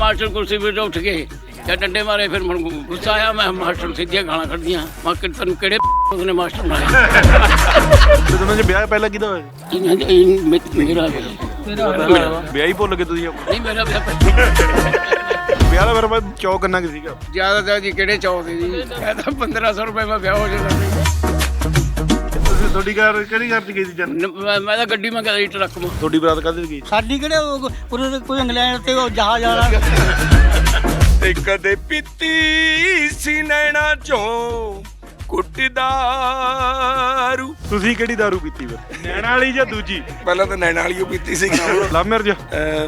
Master ਕੁਰਸੀ ਵਿੱਚ ਉੱਠ ਕੇ ਜਾਂ ਡੰਡੇ ਮਾਰੇ ਫਿਰ ਮੈਨੂੰ ਗੁੱਸਾ ਆਇਆ ਮੈਂ ਮਾਸਟਰ ਨੂੰ ਸਿੱਧੀਆਂ ਗਾਲਾਂ ਕੱਢਦੀਆਂ ਮੈਂ ਕਿ ਤੈਨੂੰ ਕਿਹੜੇ ਉਹਨੇ ਮਾਸਟਰ ਬਣਾਇਆ? ਤੇ ਚ ਵਿਆਹ ਪਹਿਲਾਂ ਕਿਹਦਾ ਹੋਇਆ? ਇਹਨਾਂ ਦੇ ਇਹ ਮੇ- ਮੇਰਾ ਮੇਰਾ ਵਿਆਹ ਹੀ ਭੁੱਲ ਗਏ ਤੁਸੀਂ ਆਪਣਾ। ਨਹੀਂ ਮੇਰਾ ਵਿਆਹ ਪਹਿਲਾਂ। ਵਿਆਹ ਦਾ ਫਿਰ ਮੈਂ ਚੌਕ ਕਿੰਨਾ ਕੁ ਸੀਗਾ? ਜ਼ਿਆਦਾ ਤਾਂ ਜੀ ਕਿਹੜੇ ਚੌਕ ਦੇ ਜੀ? ਇਹ ਤਾਂ 1500 ਰੁਪਏ ਮੈਂ ਵਿਆਹ ਹੋ ਸੀ। ਤੁਸੀਂ ਤੁਹਾਡੀ ਕਾਰ ਕਿਹੜੀ ਕਾਰ ਚ ਗਈ ਸੀ ਜਨ ਨ- ਮੈਂ- ਮੈਂ ਤਾਂ ਗੱਡੀ ਮੈਂ ਕਦੇ ਟਰੱਕ ਮਾ ਤੁਹਾਡੀ ਬਰਾਤ ਕਾਹਦੇ ਗਈ? ਸਾਡੀ ਕਿਹੜੇ ਉਹ- ਉਹਦੇ ਤੇ ਕੋਈ ਇੰਗਲੈਂਡ ਤੇ ਉਹ ਜਹਾਜ਼ ਵਾਲਾ। ਤੇ ਕਦੇ ਪੀਤੀ ਸੀ ਨੈਣਾ ਚੋਂ ਕੁੱਟਦਾਰੂ ਤੁਸੀਂ ਕਿਹੜੀ ਦਾਰੂ ਪੀਤੀ ਫਿਰ? ਨੈਣਾ ਵਾਲੀ ਜਾਂ ਦੂਜੀ? ਪਹਿਲਾਂ ਤਾਂ ਨੈਣਾ ਵਾਲੀ ਓ ਪੀਤੀ ਸੀ। ਲਵ ਮੈਰਿਜ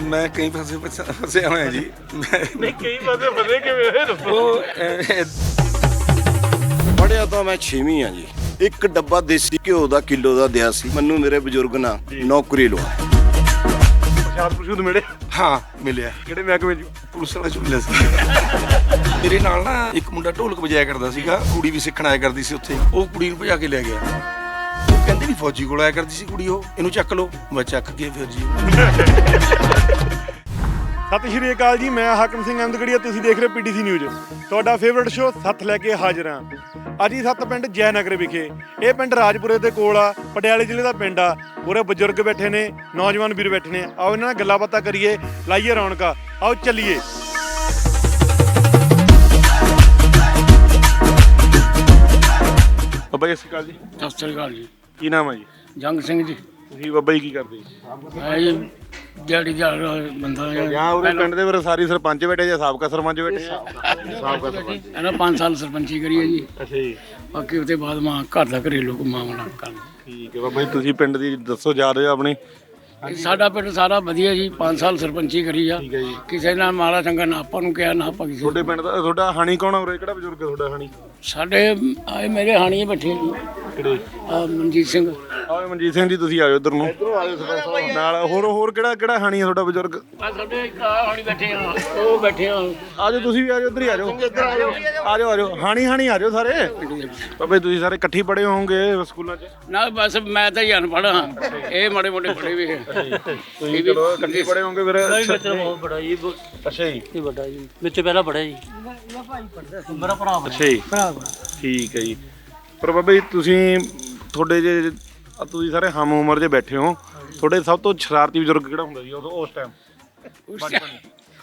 ਮੈਂ ਕਈ ਫਸੇ ਫਸ- ਫਸਿਆ ਹੋਇਆ ਜੀ। ਮੈਂ- ਨਹੀਂ ਕਈ ਬੰਦੇ ਬਦੇ ਕਿਵੇਂ ਇਹ ਦੱਸੋ? ਉਹ ਅਹ, ਤਾਂ ਮੈਂ 6ਵੀਂ ਆ ਜੀ। ਇੱਕ ਡੱਬਾ ਦੇਸੀ ਘਿਓ ਦਾ ਕਿਲੋ ਦਾ ਦਿਆ ਸੀ। ਮੈਨੂੰ ਮੇਰੇ ਬਜ਼ੁਰਗ ਨਾ ਨੌਕਰੀ ਲਵਾ ਸ਼ਾਦ ਪ੍ਰਸ਼ੂਦ ਮਿਲੇ? ਹਾਂ ਮਿਲਿਆ। ਕਿਹੜੇ ਮਹਿਕਮੇ ਚ? ਪੁਲਿਸ ਵਾਲਾ ਚੁੱਲਿਆ ਸੀ। ਮੇਰੇ ਨਾਲ ਨਾ ਇੱਕ ਮੁੰਡਾ ਢੋਲਕ ਵਜਾਇਆ ਕਰਦਾ ਸੀਗਾ। ਕੁੜੀ ਵੀ ਸਿੱਖਣ ਆਇਆ ਕਰਦੀ ਸੀ ਉੱਥੇ। ਉਹ ਕੁੜੀ ਨੂੰ ਭਜਾ ਕੇ ਲੈ ਗਿਆ। ਉਹ ਕਹਿੰਦੇ ਨਹੀਂ ਫੌਜੀ ਕੋਲ ਆਇਆ ਕਰਦੀ ਸੀ ਕੁੜੀ ਉਹ। ਇਹਨੂੰ ਚੱਕ ਲਓ। ਮੈਂ ਚੱਕ ਕੇ ਫਿਰ ਜੀ। ਸਤਿ ਸ਼੍ਰੀ ਅਕਾਲ ਜੀ ਮੈਂ ਹਾਕਮ ਸਿੰਘ ਅਹਿਮਦਗੜੀਆ ਤੁਸੀਂ ਦੇਖ ਰਹੇ ਪੀਟੀਸੀ ਨਿਊਜ਼। ਤੁਹਾਡਾ ਫੇਵਰਿਟ ਸ਼ੋਅ ਸੱਤ ਲੈ ਕੇ ਹਾਜ਼ਰ ਹਾਂ। ਅੱਜ ਹੀ ਸੱਤ ਪਿੰਡ ਜੈਨਗਰ ਵਿਖੇ। ਇਹ ਪਿੰਡ ਰਾਜਪੁਰੇ ਦੇ ਕੋਲ ਆ ਪਟਿਆਲੇ ਜ਼ਿਲ੍ਹੇ ਦਾ ਪਿੰਡ ਆ। ਪੂਰੇ ਬਜ਼ੁਰਗ ਬੈਠੇ ਨੇ ਨੌਜਵਾਨ ਵੀਰ ਬੈਠੇ ਨੇ। ਆਓ ਇਹਨਾਂ ਨਾਲ ਗੱਲਾਂ ਬਾਤਾਂ ਕਰੀਏ ਲਾਈਏ ਰੌਣਕਾਂ। ਆਓ ਚੱਲੀਏ। ਬਾਬਾ ਜੀ ਸਤਿ ਸ਼੍ਰੀ ਅਕਾਲ ਜੀ। ਸਤਿ ਸ੍ਰੀ ਅਕਾਲ ਜੀ। ਕੀ ਨਾਮ ਹੈ ਜੀ? ਜੰਗ ਸਿੰਘ ਜੀ। ਤੁਸੀਂ ਬਾਬਾ ਜੀ ਕੀ ਕਰਦੇ ਜੀ ਮੈਂ ਜੀ ਦਿਹਾੜੀ ਦਾ ਬੰਦਾ ਹਾਂ। ਜਾਂ ਉਹਦੇ ਪਿੰਡ ਦੇ ਫਿਰ ਸਾਰੀ ਸਰਪੰਚ ਬੈਠੇ ਜਾਂ ਸਾਬਕਾ ਸਰਪੰਚ ਬੈਠੇ? ਆ ਸਾਬਕਾ ਸਰਪੰਚ। ਇਹਨਾਂ 5 ਸਾਲ ਸਰਪੰਚੀ ਕਰੀ ਹੈ ਜੀ। ਅੱਛਾ ਜੀ। ਬਾਕੀ ਉਹਦੇ ਬਾਅਦ ਮਾਂ ਘਰ ਦਾ ਘਰੇਲੂ ਮਾਮਲਾ ਕਰਨਾ ਠੀਕ ਹੈ ਬਾਬਾ ਜੀ ਤੁਸੀਂ ਪਿੰਡ ਦੀ ਦੱਸੋ ਜਾ ਰਹੇ ਹੋ ਆਪਣੀ ਸਾਡਾ ਪਿੰਡ ਸਾਰਾ ਵਧੀਆ ਜੀ 5 ਸਾਲ ਸਰਪੰਚੀ ਕਰੀ ਆ। ਠੀਕ ਹੈ ਜੀ। ਕਿਸੇ ਨਾਲ ਮਾੜਾ ਚੰਗਾ ਨਾ ਆਪਾਂ ਨੂੰ ਕਿਹਾ ਨਾ ਆਪਾਂ ਕਿਸੇ ਤੁਹਾਡੇ ਪਿੰਡ ਦਾ ਤੁਹਾਡਾ ਹਾਣੀ ਕੌਣ ਉਰੇ ਕਿਹੜਾ ਬਜ਼ੁਰਗ ਹੈ ਤੁਹਾਡਾ ਹਾਣੀ ਸਾਡੇ ਆਏ ਮੇਰੇ ਹਾਣੀਏ ਬੈਠੇ ਜੀ। ਕਿਹੜੇ ਆਹ ਮਨਜੀਤ ਸਿੰਘ। ਆਓ ਮਨਜੀਤ ਸਿੰਘ ਜੀ ਤੁਸੀਂ ਆਇਓ ਇੱਧਰ ਨੂੰ। ਇਧਰੋਂ ਆਇਓ ਸਰਪੰਚ ਸਾਹਿਬ ਨਾਲ ਹੋਰ ਹੋਰ ਕਿਹੜਾ ਕਿਹੜਾ ਹਾਣੀ ਹੈ ਤੁਹਾਡਾ ਬਜ਼ੁਰਗ? ਆ ਸਾਡੇ ਇੱਕ ਆਹ ਹਾਣੀ ਬੈਠੇ ਆ ਉਹ ਬੈਠੇ ਆ। ਆਜੋ ਤੁਸੀਂ ਵੀ ਆਜੋ ਇੱਧਰ ਹੀ ਆਜੋ। ਆਜੋ। ਆਜੋ ਹਾਣੀ ਹਾਣੀ ਆਜੋ ਸਾਰੇ। ਬਾਬੇ ਤੁਸੀਂ ਸਾਰੇ ਇਕੱਠੀ ਪੜੇ ਹੋਵੋਗੇ ਸਕੂਲਾਂ 'ਚ? ਨਾ ਬਸ ਮੈਂ ਤਾਂ ਹੀ ਅਨਪੜ੍ਹ ਹਾਂ ਇਹ ਮਾੜੇ ਮੋਟੇ ਪੜੇ ਵੀ। ਹੈ ਤੁਸੀਂ ਚਲੋ ਇਕੱਠੀ ਪੜੇ ਹੋਵੋਗੇ ਫਿਰ। ਬਹੁਤ ਬੜਾ ਜੀ। ਅੱਛਾ ਜੀ। ਇਹ ਵੱਡਾ ਜੀ? ਵਿੱਚ ਪਹਿਲਾਂ ਪੜਿਆ ਜੀ। ਮੇਰਾ ਭਰਾ ਅੱਛਾ ਜੀ। ਭਰਾ ਠੀਕ ਹੈ ਜੀ। ਪਰ ਬਾਬਾ ਜੀ ਤੁਸੀਂ ਤੁਹਾਡੇ ਜੇ ਆ ਤੁਸੀਂ ਸਾਰੇ ਹਮ ਉਮਰ ਦੇ ਬੈਠੇ ਹੋ ਤੁਹਾਡੇ ਸਭ ਤੋਂ ਸ਼ਰਾਰਤੀ ਬਜ਼ੁਰਗ ਕਿਹੜਾ ਹੁੰਦਾ ਜੀ ਉਦੋਂ ਉਸ ਟਾਈਮ ਉਸ ਟਾਈਮ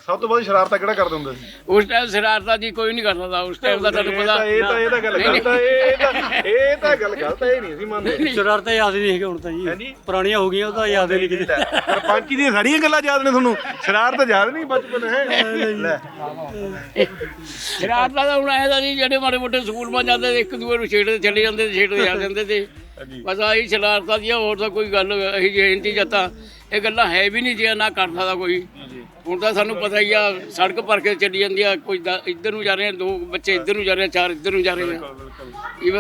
ਸਭ ਤੋਂ ਵੱਧ ਸ਼ਰਾਰਤਾਂ ਕਿਹੜਾ ਕਰਦੇ ਹੁੰਦੇ ਸੀ? ਉਸ ਟਾਈਮ ਸ਼ਰਾਰਤਾਂ ਜੀ ਕੋਈ ਨਹੀਂ ਕਰਦਾ ਤਾ ਉਸ ਟਾਈਮ ਦਾ ਤੁਹਾਨੂੰ ਇਹ ਪਤਾ। ਤਾਂ ਇਹ ਤਾਂ ਇਹ ਤਾਂ ਗੱਲ ਗਲਤ ਹੈ ਇਹ ਤਾਂ ਇਹ ਤਾਂ ਗੱਲ ਗਲਤ ਹੈ ਇਹ ਨਹੀਂ ਅਸੀਂ ਮੰਨਦੇ। ਸ਼ਰਾਰਤਾਂ ਯਾਦ ਹੀ ਨਹੀਂ ਹੈਗੇ ਹੁਣ ਤਾਂ ਜੀ। ਪੁਰਾਣੀਆਂ ਹੋ ਗਈਆਂ ਉਹ ਤਾਂ ਯਾਦ ਹੀ ਨਹੀਂ ਕਿਤੇ। ਸਰਪੰਚੀ ਦੀਆਂ ਸਾਰੀਆਂ ਗੱਲਾਂ ਯਾਦ ਨੇ ਤੁਹਾਨੂੰ। ਸ਼ਰਾਰਤ ਯਾਦ ਨਹੀਂ ਬਚਪਨ ਹੈ। ਲੈ। ਸ਼ਰਾਰਤਾਂ ਦਾ ਹੁਣ ਐਦਾ ਜੀ ਜਿਹੜੇ ਮਾੜੇ ਮੋਟੇ ਸਕੂਲ ਮਾ ਜਾਂਦੇ ਤੇ ਇੱਕ ਦੂਏ ਨੂੰ ਛੇੜਦੇ ਚਲੇ ਜਾਂਦੇ ਤੇ ਛੇੜਦੇ ਆ ਜਾਂਦੇ ਤੇ। ਬਸ ਆਹੀ ਸ਼ਰਾਰਤਾਂ ਦੀਆਂ ਹੋਰ ਤਾਂ ਕੋਈ ਗੱਲ ਇਹੀ ਜਿਹੀ ਇੰਤੀ ਜੱਤਾ। ਇਹ ਗੱਲਾਂ ਹੈ ਵੀ ਨਹੀਂ ਜੀ ਨਾ ਕਰ ਸਕਦਾ ਕੋਈ। ਹੁਣ ਤਾਂ ਸਾਨੂੰ ਪਤਾ ਹੀ ਆ ਸੜਕ ਭਰ ਕੇ ਚੱਲੀ ਜਾਂਦੀ ਆ ਕੋਈ ਦਾ- ਇੱਧਰ ਨੂੰ ਜਾ ਰਹੇ ਆ ਦੋ ਬੱਚੇ ਇੱਧਰ ਨੂੰ ਜਾ ਰਹੇ ਆ ਚਾਰ ਇੱਧਰ ਨੂੰ ਜਾ ਰਹੇ ਆ। ਇਹ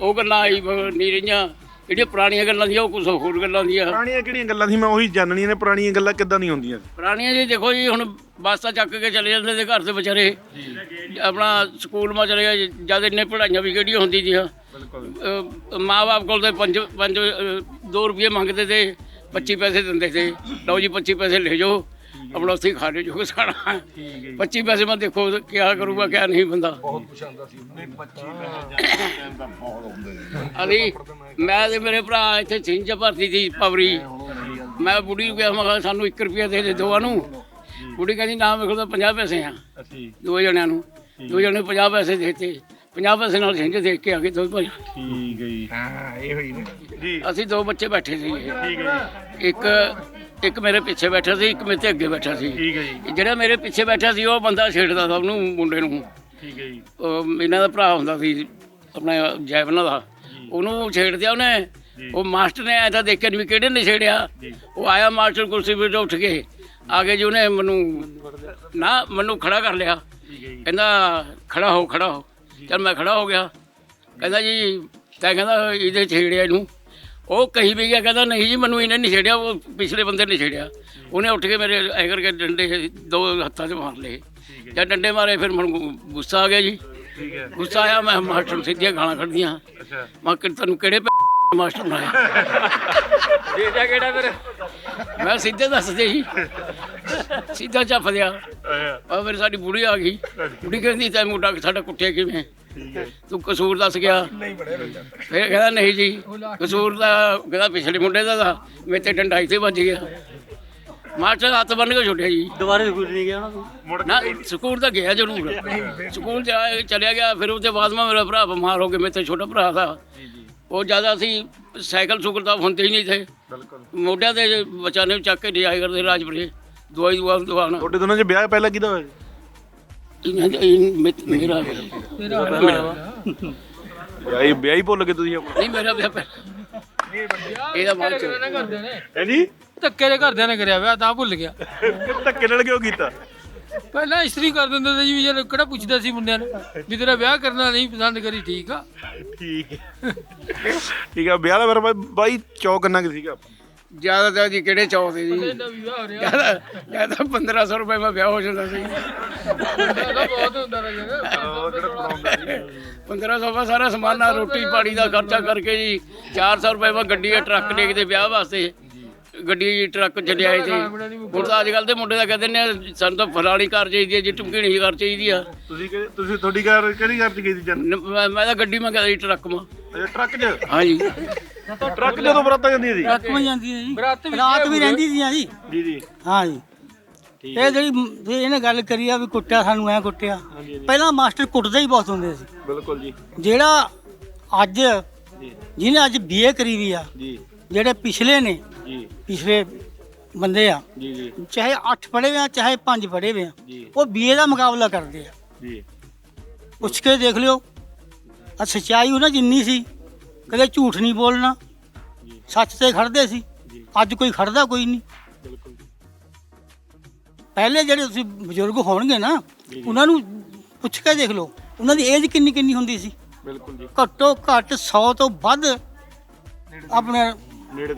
ਉਹ ਗੱਲਾਂ ਆਈ ਨਹੀਂ ਰਹੀਆਂ। ਜਿਹੜੀਆਂ ਪੁਰਾਣੀਆਂ ਗੱਲਾਂ ਦੀਆਂ ਉਹ ਕੁਝ ਹੋਰ ਗੱਲਾਂ ਦੀਆਂ। ਪੁਰਾਣੀਆਂ ਕਿਹੜੀਆਂ ਗੱਲਾਂ ਸੀ? ਮੈਂ ਉਹੀ ਜਾਣਨੀਆਂ ਨੇ ਪੁਰਾਣੀਆਂ ਗੱਲਾਂ ਕਿੱਦਾਂ ਦੀਆਂ ਹੁੰਦੀਆਂ ਸੀ? ਪੁਰਾਣੀਆਂ ਜੀ ਦੇਖੋ ਜੀ ਹੁਣ ਬਾਸਾਂ ਚੱਕ ਕੇ ਚਲੇ ਜਾਂਦੇ ਤੇ ਘਰ ਦੇ ਵਿਚਾਰੇ। ਆਪਣਾ ਸਕੂਲ ਮਾ ਚਲੇ ਗਏ ਜਦ ਇੰਨੇ ਪੜਾਈਆਂ ਵੀ ਕਿਹੜੀਆਂ ਹੁੰਦੀ ਦੀਆਂ। ਮਾਂ-ਬਾਪ ਕੋਲ ਤੇ 5 5 2 ਰੁਪਏ ਮੰਗਦੇ ਤੇ 25 ਪੈਸੇ ਦਿੰਦੇ ਤੇ। ਲਓ ਜੀ 25 ਪੈਸੇ ਲੈ ਜਾਓ। ਆਪਣਾ ਉੱਥੇ ਹੀ ਖਾ ਲਿਓ ਜੋ ਕੁਛ ਖਾਣਾ 25 ਪੈਸੇ ਮੈਂ ਦੇਖੋ ਕਿਆ ਕਰੂਗਾ ਕਿਆ ਨਹੀਂ ਬੰਦਾ। ਬਹੁਤ ਪਛਾਣਦਾ ਸੀ ਅਲੀ ਮੈਂ ਤੇ ਮੇਰੇ ਭਰਾ ਇੱਥੇ ਸਿੰਜ ਭਰਤੀ ਸੀ ਪਵਰੀ। ਮੈਂ ਬੁੜੀ ਨੂੰ ਕਿਹਾ ਮੈਂ ਕਿਹਾ ਸਾਨੂੰ 1 ਰੁਪਿਆ ਦੇ ਦੇ ਦੋਵਾਂ ਨੂੰ। ਬੁੜੀ ਕਹਿੰਦੀ ਨਾ ਮੇਰੇ ਕੋਲ ਤਾਂ 50 ਪੈਸੇ ਆ। ਦੋ ਜਣਿਆਂ ਨੂੰ। ਦੋ ਜਣੇ 50 ਪੈਸੇ ਦੇਤੇ। 50 ਪੈਸੇ ਨਾਲ ਸਿੰਜ ਦੇਖ ਕੇ ਆ ਗਏ ਦੋ ਭਾਈ ਠੀਕ ਹੈ ਜੀ। ਹਾਂ ਇਹ ਹੋਈ ਨੇ। ਜੀ। ਅਸੀਂ ਦੋ ਬੱਚੇ ਬੈਠੇ ਸੀ। ਠੀਕ ਹੈ ਜੀ। ਇੱਕ ਇੱਕ ਮੇਰੇ ਪਿੱਛੇ ਬੈਠਾ ਸੀ ਇੱਕ ਮੇਰੇ ਤੇ ਅੱਗੇ ਬੈਠਾ ਸੀ। ਠੀਕ ਹੈ ਜੀ। ਜਿਹੜਾ ਮੇਰੇ ਪਿੱਛੇ ਬੈਠਾ ਸੀ ਉਹ ਬੰਦਾ ਛੇੜਦਾ ਸਭ ਨੂੰ ਮੁੰਡੇ ਨੂੰ। ਠੀਕ ਹੈ ਜੀ। ਉਹ ਇਹਨਾਂ ਦਾ ਭਰਾ ਹੁੰਦਾ ਸੀ ਆਪਣਾ ਜੈਵਨਾ ਦਾ। ਉਹਨੂੰ ਛੇੜ ਦਿਆ ਉਹਨੇ ਉਹ ਮਾਸਟਰ ਨੇ ਐਂ ਤਾਂ ਦੇਖਿਆ ਨੀ ਵੀ ਕਿਹੜੇ ਨੇ ਛੇੜਿਆ। ਉਹ ਆਇਆ ਮਾਸਟਰ ਕੁਰਸੀ ਵਿੱਚ ਉੱਠ ਕੇ ਆ ਕੇ ਜੀ ਉਹਨੇ ਮੈਨੂੰ ਨਾ ਮੈਨੂੰ ਖੜਾ ਕਰ ਲਿਆ। ਕਹਿੰਦਾ ਖੜਾ ਹੋ ਖੜਾ ਹੋ। ਚਲ ਮੈਂ ਖੜਾ ਹੋ ਗਿਆ। ਕਹਿੰਦਾ ਜੀ ਤੈਂ ਕਹਿੰਦਾ ਇਹਦੇ ਛੇੜਿਆ ਇਹਨੂੰ। ਉਹ ਕਹੀ ਵੀ ਗਿਆ ਕਹਿੰਦਾ ਨਹੀਂ ਜੀ ਮੈਨੂੰ ਇਹਨੇ ਨਹੀਂ ਛੇੜਿਆ ਉਹ ਪਿਛਲੇ ਬੰਦੇ ਨੇ ਛੇੜਿਆ। ਉਹਨੇ ਉੱਠ ਕੇ ਮੇਰੇ ਐ ਕਰਕੇ ਡੰਡੇ ਦੋ ਹੱਥਾਂ 'ਚ ਮਾਰ ਲਏ। ਜਦ ਡੰਡੇ ਮਾਰੇ ਫਿਰ ਮੈਨੂੰ ਗੁੱਸਾ ਆ ਗਿਆ ਜੀ। ਗੁੱਸਾ ਆਇਆ ਮੈਂ ਮਾਸਟਰ ਨੂੰ ਸਿੱਧੀਆਂ ਗਾਲਾਂ ਕੱਢਦੀਆਂ। ਅੱਛਾ। ਮੈਂ ਕਿ ਤੈਨੂੰ ਕਿਹੜੇ ਮਾਸਟਰ ਬਣਾਇਆ? ਦੇਦਾ ਕਿਹੜਾ ਫਿਰ? ਮੈਂ ਸਿੱਧੇ ਦੱਸਦੇ ਜੀ। ਸਿੱਧਾ ਚੱਫ ਦਿਆ। ਆ ਫਿਰ ਸਾਡੀ ਬੁੜੀ ਆ ਗਈ। ਬੁੜੀ ਕਹਿੰਦੀ ਤੈ ਮੁੰਡਾ ਸਾਡਾ ਕੁੱਟਿਆ ਕਿਵੇਂ? ਤੂੰ ਕਸੂਰ ਦੱਸ ਗਿਆ। ਫਿਰ ਕਹਿੰਦਾ ਨਹੀਂ ਜੀ ਕਸੂਰ ਦਾ ਕਹਿੰਦਾ ਪਿਛਲੇ ਮੁੰਡੇ ਦਾ ਦਾ ਮੇਰੇ ਤੇ ਡੰਡਾ ਇੱਥੇ ਵੱਜ ਗਿਆ। ਮਾਸਟਰ ਹੱਥ ਬੰਨ ਕੇ ਛੁੱਟਿਆ ਜੀ। ਦੁਬਾਰੇ ਸਕੂਲ ਨਹੀਂ ਗਿਆ ਨਾ ਸਕੂਲ ਤਾਂ ਗਿਆ ਜ਼ਰੂਰ। ਸਕੂਲ ਜਾ ਚਲਿਆ ਗਿਆ ਫਿਰ ਉਹਦੇ ਬਾਅਦ ਮੈਂ ਮੇਰਾ ਭਰਾ ਬਿਮਾਰ ਹੋ ਗਿਆ ਮੇਰੇ ਤੋਂ ਛੋਟਾ ਭਰਾ था ਉਹ ਜ਼ਿਆਦਾ ਅਸੀਂ ਸਾਈਕਲ ਸੁਕਲ ਤਾਂ ਹੁੰਦੇ ਹੀ ਨਹੀਂ ਥੇ ਮੋਢਿਆਂ ਤੇ ਬੱਚਾ ਨੇ ਚੱਕ ਕੇ ਲਿਆਏ ਕਰਦੇ ਰਾਜਪੁਰੇ ਦਵਾਈ ਦੁਆ ਦਵਾਣਾ ਤੁਹਾਡੇ ਦੋਨਾਂ 'ਚ ਵਿਆਹ ਪਹਿਲਾਂ ਕਿਹਦਾ ਹੋਇਆ ਇਹਨਾਂ ਦੇ ਇਹ ਮੇ- ਮੇਰਾ ਮੇਰਾ ਵਿਆਹ ਹੀ ਵਿਆਹ ਹੀ ਭੁੱਲ ਗਏ ਤੁਸੀਂ ਆਪਣਾ ਨਹੀਂ ਮੇਰਾ ਵਿਆਹ ਪਹਿਲਾਂ। ਇਹਦਾ ਬਾਅਦ ਚ। ਹੈ ਜੀ? ਧੱਕੇ ਦੇ ਘਰਦਿਆਂ ਨੇ ਕਰਿਆ ਵਿਆਹ ਤਾਂ ਭੁੱਲ ਗਿਆ। ਧੱਕੇ ਨਾਲ ਕਿਉਂ ਕੀਤਾ? ਪਹਿਲਾਂ ਇਸਤਰੀ ਕਰ ਦਿੰਦੇ ਸੀ ਕਿਹੜਾ ਪੁੱਛਦਾ ਸੀ ਮੁੰਡਿਆਂ ਨੂੰ ਵੀ ਤੇਰਾ ਵਿਆਹ ਕਰਨਾ ਨਹੀਂ ਪਸੰਦ ਕਰੀ ਠੀਕ ਆ। ਠੀਕ ਹੈ। ਠੀਕ ਆ ਵਿਆਹ ਦਾ ਫਿਰ ਬਾਈ- ਚੌਕ ਕਿੰਨਾ ਕੁ ਸੀਗਾ? ਤਾਂ ਜੀ ਕਿਹੜੇ ਚੌਕ ਤੇ ਜੀ? ਇਹਦਾ ਵਿਆਹ ਹੋ ਰਿਹਾ। ਜ਼ਿਆਦਾ ਜ਼ਿਆਦਾ 1500 ਰੁਪਏ ਮੈਂ ਵਿਆਹ ਹੋ ਜਾਂਦਾ ਸੀ। ਇਹਦਾ ਬਹੁਤ ਹੁੰਦਾ ਰਿਹਾ ਜਗਾ 1500 ਦਾ ਸਾਰਾ ਸਮਾਨ ਨਾਲ ਰੋਟੀ ਪਾਣੀ ਦਾ ਖਰਚਾ ਕਰਕੇ ਜੀ 400 ਰੁਪਏ ਮੈਂ ਗੱਡੀ ਦਾ ਟਰੱਕ ਲੈ ਕੇ ਤੇ ਵਿਆਹ ਵਾਸਤੇ ਗੱਡੀ ਟਰੱਕ ਚ ਲਿਆਏ ਸੀ ਹੁਣ ਤਾਂ ਅੱਜ ਕੱਲ ਦੇ ਮੁੰਡੇ ਦਾ ਕਹਿੰਦੇ ਨੇ ਸਾਨੂੰ ਤਾਂ ਫਲਾਣੀ ਕਾਰ ਚਾਹੀਦੀ ਹੈ ਜੀ ਟੁਮਕੀਣੀ ਕਾਰ ਚਾਹੀਦੀ ਆ। ਤੁਸੀਂ ਤੁਸੀਂ ਤੁਹਾਡੀ ਕਾਰ ਕਿਹੜੀ ਕਾਰ 'ਚ ਗਈ ਸੀ ਜਨ? ਮੈਂ ਤਾਂ ਗੱਡੀ ਮੈਂ ਕਹਿੰਦਾ ਜੀ ਟਰੱਕ ਮਾ। ਅੱਛਾ ਟਰੱਕ 'ਚ? ਹਾਂਜੀ। ਟਰੱਕ ਜਦੋਂ ਬਰਾਤਾਂ ਜਾਂਦੀਆਂ ਸੀ। ਰਾਤ ਨੂੰ ਜਾਂਦੀ ਹੈ ਜੀ ਬਰਾਤ ਵੀ ਰਾਤ ਵੀ ਰਹਿੰਦੀ ਸੀ ਜੀ। ਜੀ ਜੀ। ਹਾਂ ਜੀ ਇਹ ਜਿਹੜੀ ਇਹ ਇਹਨੇ ਗੱਲ ਕਰੀ ਆ ਵੀ ਕੁੱਟਿਆ ਸਾਨੂੰ ਐ ਕੁੱਟਿਆ। ਪਹਿਲਾਂ ਮਾਸਟਰ ਕੁੱਟਦੇ ਹੀ ਬਹੁਤ ਹੁੰਦੇ ਸੀ। ਬਿਲਕੁਲ ਜੀ। ਜਿਹੜਾ ਅੱਜ ਜਿਹਨੇ ਅੱਜ ਬੀਏ ਕਰੀ ਵੀ ਆ ਜੀ। ਜਿਹੜੇ ਪਿਛਲੇ ਨੇ ਜੀ। ਪਿਛਲੇ ਬੰਦੇ ਆ ਜੀ ਜੀ। ਚਾਹੇ 8 ਪੜ੍ਹੇ ਹੋਏ ਆ ਚਾਹੇ 5 ਪੜ੍ਹੇ ਹੋਏ ਆ ਜੀ। ਉਹ ਬੀਏ ਦਾ ਮੁਕਾਬਲਾ ਕਰਦੇ ਆ। ਜੀ। ਪੁੱਛ ਕੇ ਦੇਖ ਲਿਓ। ਆ ਸੱਚਾਈ ਉਹਨਾਂ ਜਿੰਨੀ ਸੀ ਕਦੇ ਝੂਠ ਨਹੀਂ ਬੋਲਣਾ। ਸੱਚ ਤੇ ਖੜਦੇ ਸੀ। ਅੱਜ ਕੋਈ ਖੜਦਾ ਕੋਈ ਨਹੀਂ। ਪਹਿਲੇ ਜਿਹੜੇ ਤੁਸੀਂ ਬਜ਼ੁਰਗ ਹੋਣਗੇ ਨਾ ਉਹਨਾਂ ਨੂੰ ਪੁੱਛ ਕੇ ਦੇਖ ਲਓ। ਉਹਨਾਂ ਦੀ ਏਜ ਕਿੰਨੀ ਕਿੰਨੀ ਹੁੰਦੀ ਸੀ? ਬਿਲਕੁਲ ਜੀ। ਘੱਟੋ ਘੱਟ 100 ਤੋਂ ਵੱਧ ਆਪਣੇ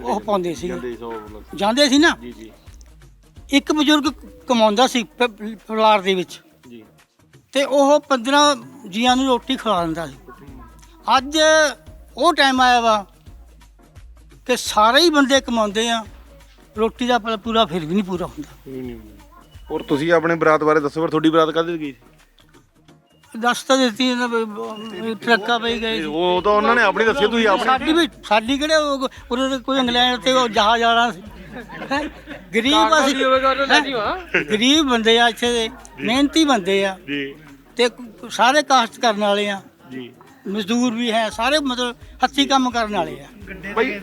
ਉਹ ਪਾਉਂਦੇ ਸੀ। ਜਾਂਦੇ 100 ਮਤਲਬ ਜਾਂਦੇ ਸੀ ਨਾ? ਜੀ ਜੀ। ਇੱਕ ਬਜ਼ੁਰਗ ਕਮਾਉਂਦਾ ਸੀ ਪ- ਪਰਿਵਾਰ ਦੇ ਵਿੱਚ। ਜੀ। ਤੇ ਉਹ 15 ਜੀਆਂ ਨੂੰ ਰੋਟੀ ਖਵਾ ਦਿੰਦਾ ਸੀ। ਅੱਜ ਉਹ ਟਾਈਮ ਆਇਆ ਵਾ ਕਿ ਸਾਰੇ ਹੀ ਬੰਦੇ ਕਮਾਉਂਦੇ ਆ ਰੋਟੀ ਦਾ ਪੂਰਾ ਫਿਰ ਵੀ ਨਹੀਂ ਪੂਰਾ ਹੁੰਦਾ। ਨਹੀਂ ਨਹੀਂ ਹੋਰ ਤੁਸੀਂ ਆਪਣੇ ਬਰਾਤ ਬਾਰੇ ਦੱਸੋ ਫਿਰ ਤੁਹਾਡੀ ਬਰਾਤ ਕਾਹਦੇ ਗਈ ਸੀ? ਦੱਸ ਤਾਂ ਦਿੱਤੀ ਇਹਨਾਂ ਵੀ ਬ- ਟਰੱਕਾਂ ਪਈ ਗਏ ਸੀ। ਉਹ ਤਾਂ ਉਹਨਾਂ ਨੇ ਆਪਣੀ ਦੱਸੀ ਤੁਸੀਂ ਆਪਣੀ ਸਾਡੀ ਵੀ ਸਾਡੀ ਕਿਹੜੇ ਉਹ- ਤੇ ਕੋਈ ਇੰਗਲੈਂਡ ਤੇ ਉਹ ਜਹਾਜ਼ ਵਾਲਾ ਸੀ। ਹੈਂ? ਗਰੀਬ ਅਸੀਂ ਹੈਂ? ਗਰੀਬ ਬੰਦੇ ਆ ਇੱਥੇ ਦੇ ਮਿਹਨਤੀ ਬੰਦੇ ਆ। ਜੀ। ਤੇ ਕ- ਸਾਰੇ ਕਾਸਟ ਕਰਨ ਵਾਲੇ ਆ। ਜੀ। ਮਜ਼ਦੂਰ ਵੀ ਹੈ ਸਾਰੇ ਮਤਲਬ ਹੱਥੀ ਕੰਮ ਕਰਨ ਵਾਲੇ ਆ। ਬਈ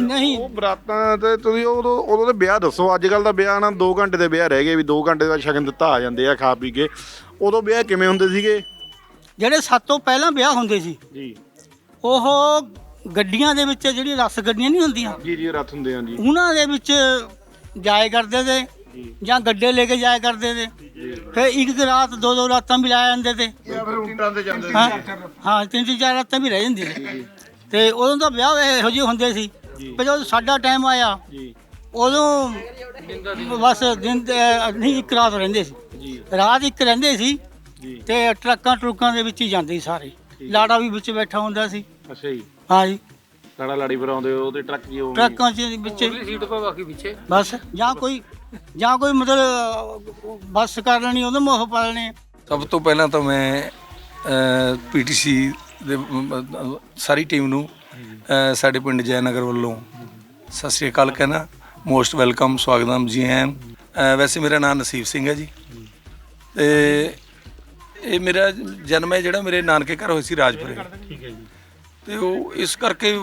ਨਹੀਂ। ਉਹ ਬਰਾਤਾਂ ਤੇ ਤੁਸੀਂ ਉਦੋਂ ਉਦੋਂ ਦੇ ਵਿਆਹ ਦੱਸੋ ਅੱਜ ਕੱਲ ਦਾ ਵਿਆਹ ਨਾ 2 ਘੰਟੇ ਦੇ ਵਿਆਹ ਰਹਿ ਗਏ ਵੀ 2 ਘੰਟੇ ਦਾ ਸ਼ਗਨ ਦਿੱਤਾ ਆ ਜਾਂਦੇ ਆ ਖਾ ਪੀ ਕੇ। ਉਦੋਂ ਵਿਆਹ ਕਿਵੇਂ ਹੁੰਦੇ ਸੀਗੇ? ਜਿਹੜੇ ਸਾਤੋਂ ਪਹਿਲਾਂ ਵਿਆਹ ਹੁੰਦੇ ਸੀ ਜੀ। ਉਹ ਗੱਡੀਆਂ ਦੇ ਵਿੱਚ ਜਿਹੜੀ ਰਸ ਗੱਡੀਆਂ ਨਹੀਂ ਹੁੰਦੀਆਂ ਜੀ ਜੀ ਰੱਥ ਹੁੰਦੇ ਆ ਜੀ। ਉਹਨਾਂ ਦੇ ਵਿੱਚ ਜਾਏ ਕਰਦੇ ਤੇ ਜਾਂ। ਗੱਡੇ ਲੈ ਕੇ ਜਾਇਆ ਕਰਦੇ ਤੇ। ਫਿਰ ਇੱਕ ਇੱਕ ਰਾਤ ਦੋ ਦੋ ਰਾਤਾਂ ਵੀ ਲਾ ਜਾਂਦੇ ਤੇ। ਹਾਂ ਹਾਂ ਤਿੰਨ ਤਿੰਨ ਚਾਰ ਰਾਤਾਂ ਵੀ ਰਹਿ ਜਾਂਦੀਆਂ ਸੀ। ਤੇ ਉਦੋਂ ਤਾਂ ਵਿਆਹ ਇਹੋ ਜਿਹੇ ਹੁੰਦੇ ਸੀ। ਪਰ ਜਦੋਂ ਸਾਡਾ ਟਾਈਮ ਆਇਆ ਜੀ। ਉਦੋਂ ਬਸ ਦਿਨ ਤੇ ਨਹੀਂ ਇੱਕ ਰਾਤ ਰਹਿੰਦੇ ਸੀ। ਰਾਤ ਇੱਕ ਰਹਿੰਦੇ ਸੀ ਤੇ ਟਰੱਕਾਂ ਟਰੁੱਕਾਂ ਦੇ ਵਿੱਚ ਹੀ ਜਾਂਦੇ ਸੀ ਸਾਰੇ। ਲਾੜਾ ਵੀ ਵਿੱਚ ਬੈਠਾ ਹੁੰਦਾ ਸੀ। ਅੱਛਾ ਜੀ। ਹਾਂ ਜੀ। ਲੜਾ ਲੜੀ ਪਰ ਆਉਂਦੇ ਤੇ ਟਰੱਕ ਜੀ ਉਹ ਟਰੱਕਾਂ 'ਚ ਵਿੱਚ ਸੀਟ ਪਾ ਬਾਕੀ ਪਿੱਛੇ। ਬਸ ਜਾਂ ਕੋਈ ਜਾਂ ਕੋਈ ਮਤਲਬ ਬੱਸ ਕਰ ਲੈਣੀ ਉਹਦੇ ਮੋਹ ਪਾ ਲੈਣੇ। ਸਭ ਤੋਂ ਪਹਿਲਾਂ ਤਾਂ ਮੈਂ ਪੀਟੀਸੀ ਦੇ ਸਾਰੀ ਟੀਮ ਨੂੰ ਸਾਡੇ ਪਿੰਡ ਜੈਨਗਰ ਵੱਲੋਂ ਸਤਿ ਸ੍ਰੀ ਅਕਾਲ ਕਹਿਣਾ। ਮੋਸਟ ਵੈਲਕਮ ਸਵਾਗਤਮ ਜੀ ਅ, ਵੈਸੇ ਮੇਰਾ ਨਾਮ ਨਸੀਬ ਸਿੰਘ ਹੈ ਜੀ। ਤੇ ਇਹ ਮੇਰਾ ਜਨਮ ਹੈ ਜਿਹੜਾ ਮੇਰੇ ਨਾਨਕੇ ਘਰ ਹੋਇਆ ਸੀ ਰਾਜਪੁਰੇ। ਠੀਕ ਹੈ ਜੀ। ਤੇ ਉਹ ਇਸ ਕਰਕੇ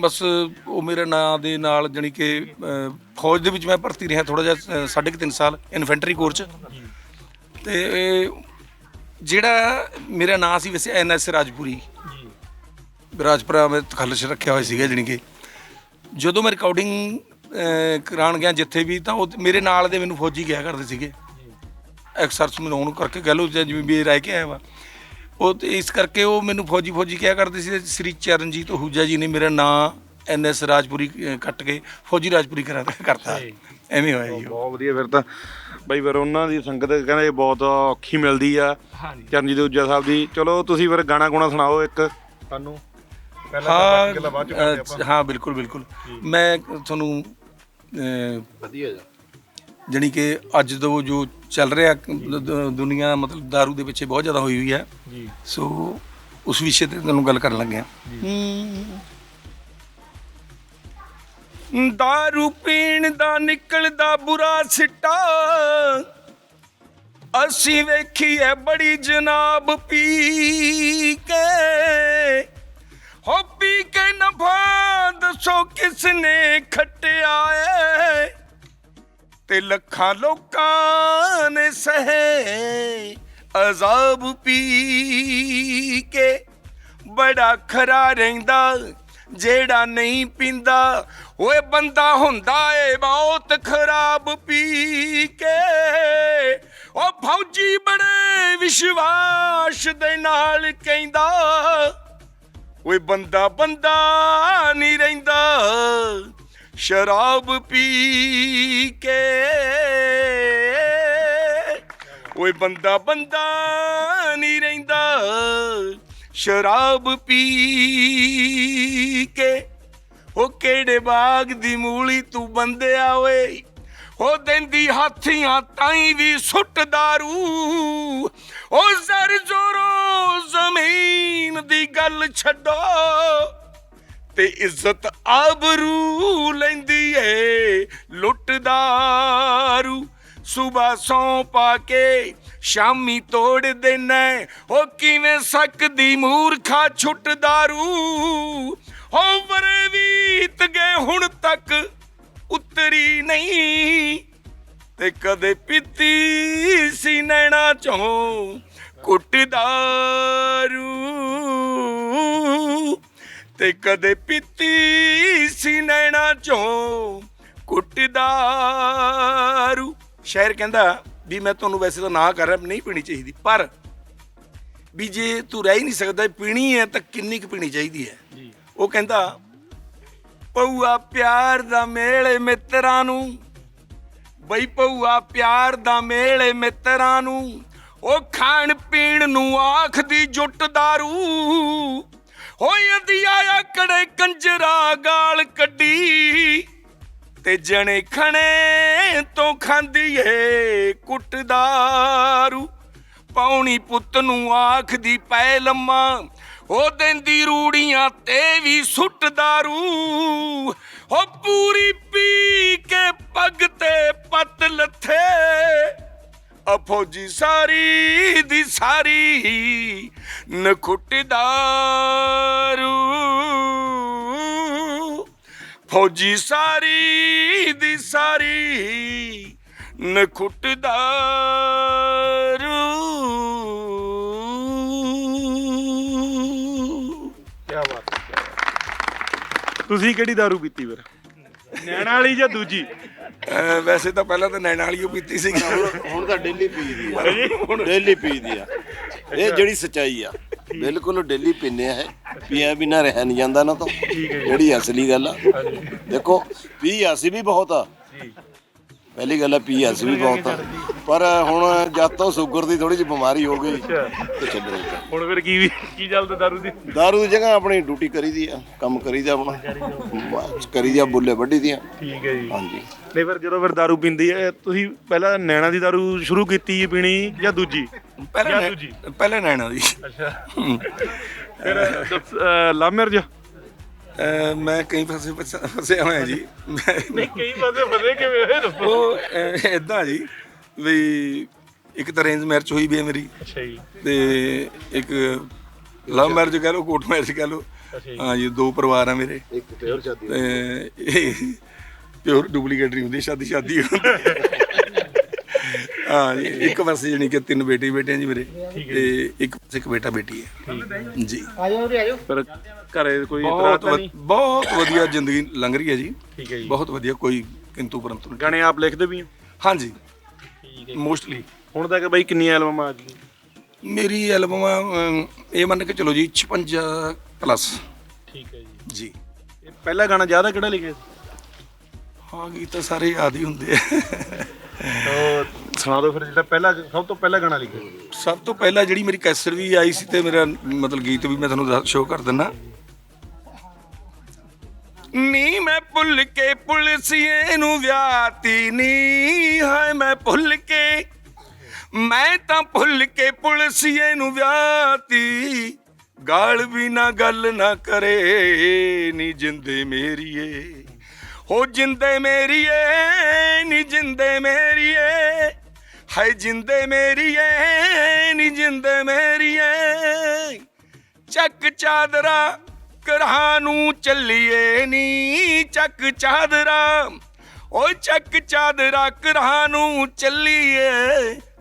ਬਸ ਉਹ ਮੇਰੇ ਨਾਂ ਦੇ ਨਾਲ ਜਾਣੀ ਕਿ ਅ, ਫੌਜ ਦੇ ਵਿੱਚ ਮੈਂ ਭਰਤੀ ਰਿਹਾ ਥੋੜਾ ਜਿਹਾ ਅ, ਸਾਢੇ ਕੁ ਤਿੰਨ ਸਾਲ ਇਨਫੈਂਟਰੀ ਕੋਰ ਚ। ਤੇ ਜਿਹੜਾ ਮੇਰਾ ਨਾਂ ਸੀ ਵੈਸੇ ਐਨਐਸ ਰਾਜਪੁਰੀ। ਰਾਜਪੁਰਾ ਮੈਂ ਤਖਲਸ਼ ਰੱਖਿਆ ਹੋਇਆ ਸੀਗਾ ਜਾਣੀ ਕਿ। ਜਦੋਂ ਮੈਂ ਰਿਕਾਰਡਿੰਗ ਕਰਾਉਣ ਗਿਆ ਜਿੱਥੇ ਵੀ ਤਾਂ ਉਹ ਮੇਰੇ ਨਾਲ ਦੇ ਮੈਨੂੰ ਫੌਜੀ ਕਿਹਾ ਕਰਦੇ ਸੀਗੇ। ਐਕਸਰਸ ਮੈਨੂੰ ਉਹਨੂੰ ਕਰਕੇ ਕਹਿ ਲਓ ਜਾਂ ਜਿਵੇਂ ਵੀ ਇਹ ਰਹਿ ਕੇ ਆਇਆ ਵਾ। ਉਹ ਤੇ ਇਸ ਕਰਕੇ ਉਹ ਮੈਨੂੰ ਫੌਜੀ ਫੌਜੀ ਕਿਹਾ ਕਰਦੇ ਸੀ ਸ੍ਰੀ ਚਰਨਜੀਤ ਹੂਜਾ ਜੀ ਨੇ ਮੇਰਾ ਨਾਂ ਐਨਐਸ ਰਾਜਪੁਰੀ ਅਹ, ਕੱਟ ਕੇ ਫੌਜੀ ਰਾਜਪੁਰੀ ਕਰਾ ਕਰਤਾ। ਐਵੇਂ ਹੋਇਆ ਜੀ ਉਹ। ਬਹੁਤ ਵਧੀਆ ਫਿਰ ਤਾਂ। ਬਈ ਫਿਰ ਉਹਨਾਂ ਦੀ ਸੰਗਤ ਕਹਿੰਦੇ ਬਹੁਤ ਔਖੀ ਮਿਲਦੀ ਆ ਚਰਨਜੀਤ ਉੱਜਾ ਸਾਹਿਬ ਦੀ। ਚਲੋ ਤੁਸੀਂ ਫਿਰ ਗਾਣਾ ਗੁਣਾ ਸੁਣਾਓ ਇੱਕ। ਸਾਨੂੰ। ਹਾਂ ਅਹ, ਹਾਂ ਬਿਲਕੁਲ ਬਿਲਕੁਲ। ਮੈਂ ਤੁਹਾਨੂੰ ਵਧੀਆ ਜਾਣੀ ਕਿ ਅੱਜ ਤੋਂ ਜੋ ਚੱਲ ਰਿਹਾ ਦ- ਦ- ਦੁਨੀਆ ਮਤਲਬ दारू ਦੇ ਪਿੱਛੇ ਬਹੁਤ ਜ਼ਿਆਦਾ ਹੋਈ ਹੋਈ ਹੈ ਜੀ ਸੋ ਉਸ ਵਿਸ਼ੇ ਤੇ ਤੁਹਾਨੂੰ ਗੱਲ ਕਰਨ ਲੱਗੇ ਹਾਂ दारू ਪੀਣ ਦਾ ਨਿਕਲਦਾ ਬੁਰਾ ਸਿੱਟਾ ਅਸੀਂ ਵੇਖੀਏ ਬੜੀ ਜਨਾਬ ਪੀ ਕੇ ਹੋ ਪੀ ਕੇ ਨਫਾ ਦੱਸੋ ਕਿਸ ਨੇ ਖੱਟਿਆ ਏ ਤੇ ਲੱਖਾਂ ਲੋਕਾਂ ਨੇ ਸਹੇ, ਅਜ਼ਾਬ ਪੀ ਕੇ। ਬੜਾ ਖਰਾ ਰਹਿੰਦਾ, ਜਿਹੜਾ ਨਹੀਂ ਪੀਂਦਾ, ਓਏ ਬੰਦਾ ਹੁੰਦਾ ਏ ਬਹੁਤ ਖਰਾਬ ਪੀ ਕੇ। ਓ ਫੌਜੀ ਬੜੇ ਵਿਸ਼ਵਾਸ ਦੇ ਨਾਲ ਕਹਿੰਦਾ, ਓਏ ਬੰਦਾ ਬੰਦਾ ਨਹੀਂ ਰਹਿੰਦਾ। ਸ਼ਰਾਬ ਪੀ ਕੇ। ਓਏ ਬੰਦਾ ਬੰਦਾ ਨਹੀਂ ਰਹਿੰਦਾ, ਸ਼ਰਾਬ ਪੀ ਕੇ। ਉਹ ਕਿਹੜੇ ਬਾਗ ਦੀ ਮੂਲੀ ਤੂੰ ਬੰਦਿਆ ਓਏ। ਉਹ ਦਿੰਦੀ ਹਾਥੀਆਂ ਤਾਈ ਵੀ ਸੁੱਟ ਦਾਰੂ। ਉਹ ਜ਼ਰ ਜ਼ੋਰੋ ਜ਼ਮੀਨ ਦੀ ਗੱਲ ਛੱਡੋ। ਤੇ ਇੱਜ਼ਤ ਆਬਰੂ ਲੈਂਦੀ ਏ, ਲੁੱਟਦਾਰੂ। ਸੁਬਾ ਸੌ ਪਾ ਕੇ ਸ਼ਾਮੀ ਤੋੜ ਦੇਣਾ ਉਹ ਕਿਵੇਂ ਸਕਦੀ ਮੂਰਖਾ ਛੁੱਟਦਾਰੂ? ਹੋ ਵਰੇ ਵੀਤ ਗਏ ਹੁਣ ਤੱਕ ਉਤਰੀ ਨਹੀਂ। ਤੇ ਕਦੇ ਪੀਤੀ ਸੀ ਨੈਣਾ ਚੋਂ ਕੁੱਟਦਾਰੂ। ਤੇ ਕਦੇ ਪੀਤੀ ਸੀ ਨੈਣਾ ਚੋਂ ਕੁੱਟਦਾਰੂ। ਸ਼ਾਇਰ ਕਹਿੰਦਾ ਵੀ ਮੈਂ ਤੁਹਾਨੂੰ ਵੈਸੇ ਤਾਂ ਨਾ ਕਰ ਰਿਹਾ ਨਹੀਂ ਪੀਣੀ ਚਾਹੀਦੀ ਪਰ ਵੀ ਜੇ ਤੂੰ ਰਹਿ ਹੀ ਨਹੀਂ ਸਕਦਾ ਪੀਣੀ ਹੈ ਤਾਂ ਕਿੰਨੀ ਕੁ ਪੀਣੀ ਚਾਹੀਦੀ ਹੈ। ਉਹ ਕਹਿੰਦਾ ਪਊਆ ਪਿਆਰ ਦਾ ਮੇਲੇ ਮਿੱਤਰਾਂ ਨੂੰ। ਬਈ ਪਊਆ ਪਿਆਰ ਦਾ ਮੇਲੇ ਮਿੱਤਰਾਂ ਨੂੰ। ਉਹ ਖਾਣ ਪੀਣ ਨੂੰ ਆਖਦੀ ਜੁੱਟ ਦਾਰੂ। ਹੋਈ ਅੰਦੀਆ ਕੰਜਰਾ ਗਾਲ ਕੱਢੀ ਤੇ ਜਣੇ ਖਣੇ ਤੋਂ ਖਾਂਦੀ ਏ ਕੁੱਟਦਾਰੂ ਪੌਣੀ ਪੁੱਤ ਨੂੰ ਆਖਦੀ ਪੈ ਲੰਮਾ, ਉਹ ਦਿੰਦੀ ਰੂੜੀਆਂ ਤੇ ਵੀ ਸੁੱਟਦਾਰੂ ਹੋ ਪੂਰੀ ਪੀ ਕੇ ਪੱਗ ਤੇ ਪੱਤ ਲੱਥੇ ਆ ਫੌਜੀ ਸਾਰੀ ਦੀ ਸਾਰੀ ਨਖੁੱਟਦਾਰੂ। ਫੌਜੀ ਸਾਰੀ ਦੀ ਸਾਰੀ ਨਖੁੱਟਦਾਰੂ। ਕੀ ਬਾਤ ਤੁਸੀਂ ਕਿਹੜੀ दारू ਪੀਤੀ ਫਿਰ? ਨੈਣਾ ਵਾਲੀ ਜਾਂ ਦੂਜੀ? ਅਹ ਵੈਸੇ ਤਾਂ ਪਹਿਲਾਂ ਤਾਂ ਨੈਣਾ ਵਾਲੀ ਓ ਪੀਤੀ ਸੀ। ਹੁਣ ਤਾਂ ਡੇਲੀ ਪੀਦੀ ਆ। ਡੇਲੀ ਪੀਦੀ ਆ। ਇਹ ਜਿਹੜੀ ਸਚਾਈ ਆ ਬਿਲਕੁਲ ਡੇਲੀ ਪੀਂਦੇ ਆ ਇਹ। ਪੀਆ ਬਿਨਾ ਰਹਿ ਨਹੀਂ ਜਾਂਦਾ ਨਾ ਤੋਂ। ਜਿਹੜੀ ਅਸਲੀ ਗੱਲ ਆ। ਦੇਖੋ ਪੀ ਅਸੀਂ ਵੀ ਬਹੁਤ ਆ। ਪਹਿਲੀ ਗੱਲ ਹੈ ਪੀਐਸ ਵੀ ਬਹੁਤ ਪਰ ਹੁਣ ਜਦ ਤੋਂ ਸ਼ੂਗਰ ਦੀ ਥੋੜੀ ਜਿਹੀ ਬਿਮਾਰੀ ਹੋ ਗਈ ਤੇ ਹੁਣ ਫਿਰ ਕੀ ਕੀ ਚੱਲਦਾ ਦਾਰੂ ਦੀ? ਦਾਰੂ ਦੀ ਜਗ੍ਹਾ ਆਪਣੀ ਡਿਊਟੀ ਕਰੀਦੀ ਆ ਕੰਮ ਕਰੀਦਾ ਆਪਣਾ। ਕਰੀਦੀ ਆ ਬੁੱਲੇ ਵੱਢੀ ਦੀਆਂ। ਠੀਕ ਹੈ ਜੀ। ਹਾਂਜੀ। ਨਹੀਂ ਫਿਰ ਜਦੋਂ ਫਿਰ ਦਾਰੂ ਪੀਂਦੀ ਹੈ ਤੁਸੀਂ ਪਹਿਲਾਂ ਨੈਣਾ ਦੀ ਦਾਰੂ ਸ਼ੁਰੂ ਕੀਤੀ ਜੀ ਪੀਣੀ ਜਾਂ ਦੂਜੀ? ਪਹਿਲਾਂ ਦੂਜੀ? ਪਹਿਲਾਂ ਨੈਣਾ ਦੀ। ਅੱਛਾ। ਫਿਰ ਲਵ ਮੈਰਿਜ ਅਹ ਮੈਂ ਕਈ ਪਾਸੇ ਫਸਿਆ ਫਸਿਆ ਹੋਇਆ ਜੀ। ਮੈਂ- ਨਹੀਂ ਕਈ ਪਾਸੇ ਫਸੇ ਕਿਵੇਂ ਹੋਏ ਦੱਸੋ? ਉਹ ਇਦਾਂ ਜੀ ਵੀ ਇੱਕ ਤਾਂ ਅਰੇਂਜ ਮੈਰਿਜ ਹੋਈ ਵੀ ਹੈ ਮੇਰੀ। ਅੱਛਾ ਜੀ। ਤੇ ਇੱਕ ਲਵ ਮੈਰਿਜ ਕਹ ਲਓ ਕੋਰਟ ਮੈਰਿਜ ਕਹ ਲਓ। ਹਾਂ ਜੀ ਦੋ ਪਰਿਵਾਰ ਆ ਮੇਰੇ। ਇੱਕ ਪਿਓਰ ਸ਼ਾਦੀ ਤੇ ਪਿਓਰ ਡੁਪਲੀਕੇਟ ਨਹੀਂ ਹੁੰਦੀ ਸ਼ਾਦੀ ਸ਼ਾਦੀ ਹੁੰਦੀ। ਹੈ। ਹਾਂ ਜੀ ਇੱਕ ਪਾਸੇ ਜਾਣੀ ਕਿ ਤਿੰਨ ਬੇਟੇ ਬੇਟੇ ਜੀ ਮੇਰੇ ਤੇ ਇੱਕ ਪਾਸੇ ਇੱਕ ਬੇਟਾ ਬੇਟੀ ਹੈ। ਜੀ। ਫਿਰ ਘਰੇ ਕੋਈ ਬਹੁਤ ਵਧੀਆ ਜ਼ਿੰਦਗੀ ਲੰਘ ਰਹੀ ਹੈ ਜੀ। ਠੀਕ ਹੈ ਜੀ। ਬਹੁਤ ਵਧੀਆ ਕੋਈ ਕਿੰਤੂ ਪਰੰਤੂ ਨਹੀਂ। ਗਾਣੇ ਆਪ ਲਿਖਦੇ ਵੀ ਹੋ? ਠੀਕ ਹੈ ਮੋਸਟਲੀ ਹੁਣ ਤੱਕ ਬਈ ਕਿੰਨੀਆਂ ਐਲਬਮਾਂ ਆ ਗਈਆਂ? ਮੇਰੀ ਐਲਬਮ ਇਹ ਮੰਨ ਕੇ ਚਲੋ ਜੀ 56 ਪਲੱਸ ਠੀਕ ਹੈ ਜੀ। ਜੀ। ਇਹ ਪਹਿਲਾ ਗਾਣਾ ਜ਼ਿਆਦਾ ਕਿਹੜਾ ਲਿਖਿਆ ਸੀ? ਹਾਂ ਗੀਤ ਤਾਂ ਸਾਰੇ ਯਾਦ ਹੀ ਹੁੰਦੇ ਆ। ਉਹ ਸੁਣਾ ਦਿਓ ਫਿਰ ਜਿਹੜਾ ਪਹਿਲਾ, ਸਭ ਤੋਂ ਪਹਿਲਾ ਗਾਣਾ ਲਿਖਿਆ। ਸਭ ਤੋਂ ਪਹਿਲਾਂ ਜਿਹੜੀ ਮੇਰੀ ਕੈਸਟ ਵੀ ਆਈ ਸੀ ਤੇ ਮੇਰਾ ਮਤਲਬ ਗੀਤ ਵੀ ਮੈਂ ਤੁਹਾਨੂੰ ਸ਼ੋਅ ਕਰ ਦਿੰਦਾ ਨੀ ਮੈਂ ਭੁੱਲ ਕੇ ਪੁਲਸੀਏ ਨੂੰ ਵਿਆਹਤੀ ਨੀ, ਹਾਏ ਮੈਂ ਭੁੱਲ ਕੇ। ਮੈਂ ਤਾਂ ਭੁੱਲ ਕੇ ਪੁਲਸੀਏ ਨੂੰ ਵਿਆਹਤੀ। ਗਾਲ ਵੀ ਨਾ, ਗੱਲ ਨਾ ਕਰੇ ਨੀ ਜਿੰਦੇ ਮੇਰੀਏ। ਹੋ ਜਿੰਦੇ ਮੇਰੀਏ, ਨੀ ਜਿੰਦੇ ਮੇਰੀਏ। ਹਾਏ ਜਿੰਦੇ ਮੇਰੀਏ, ਨੀ ਜਿੰਦੇ ਮੇਰੀਏ। ਚੱਕ ਚਾਦਰਾ ਕਰਹਾ ਨੂੰ ਚੱਲੀਏ ਨੀ, ਚੱਕ ਚਾਦਰਾ। ਓਏ ਚੱਕ ਚਾਦਰਾ ਕਰਹਾ ਨੂੰ ਚੱਲੀਏ,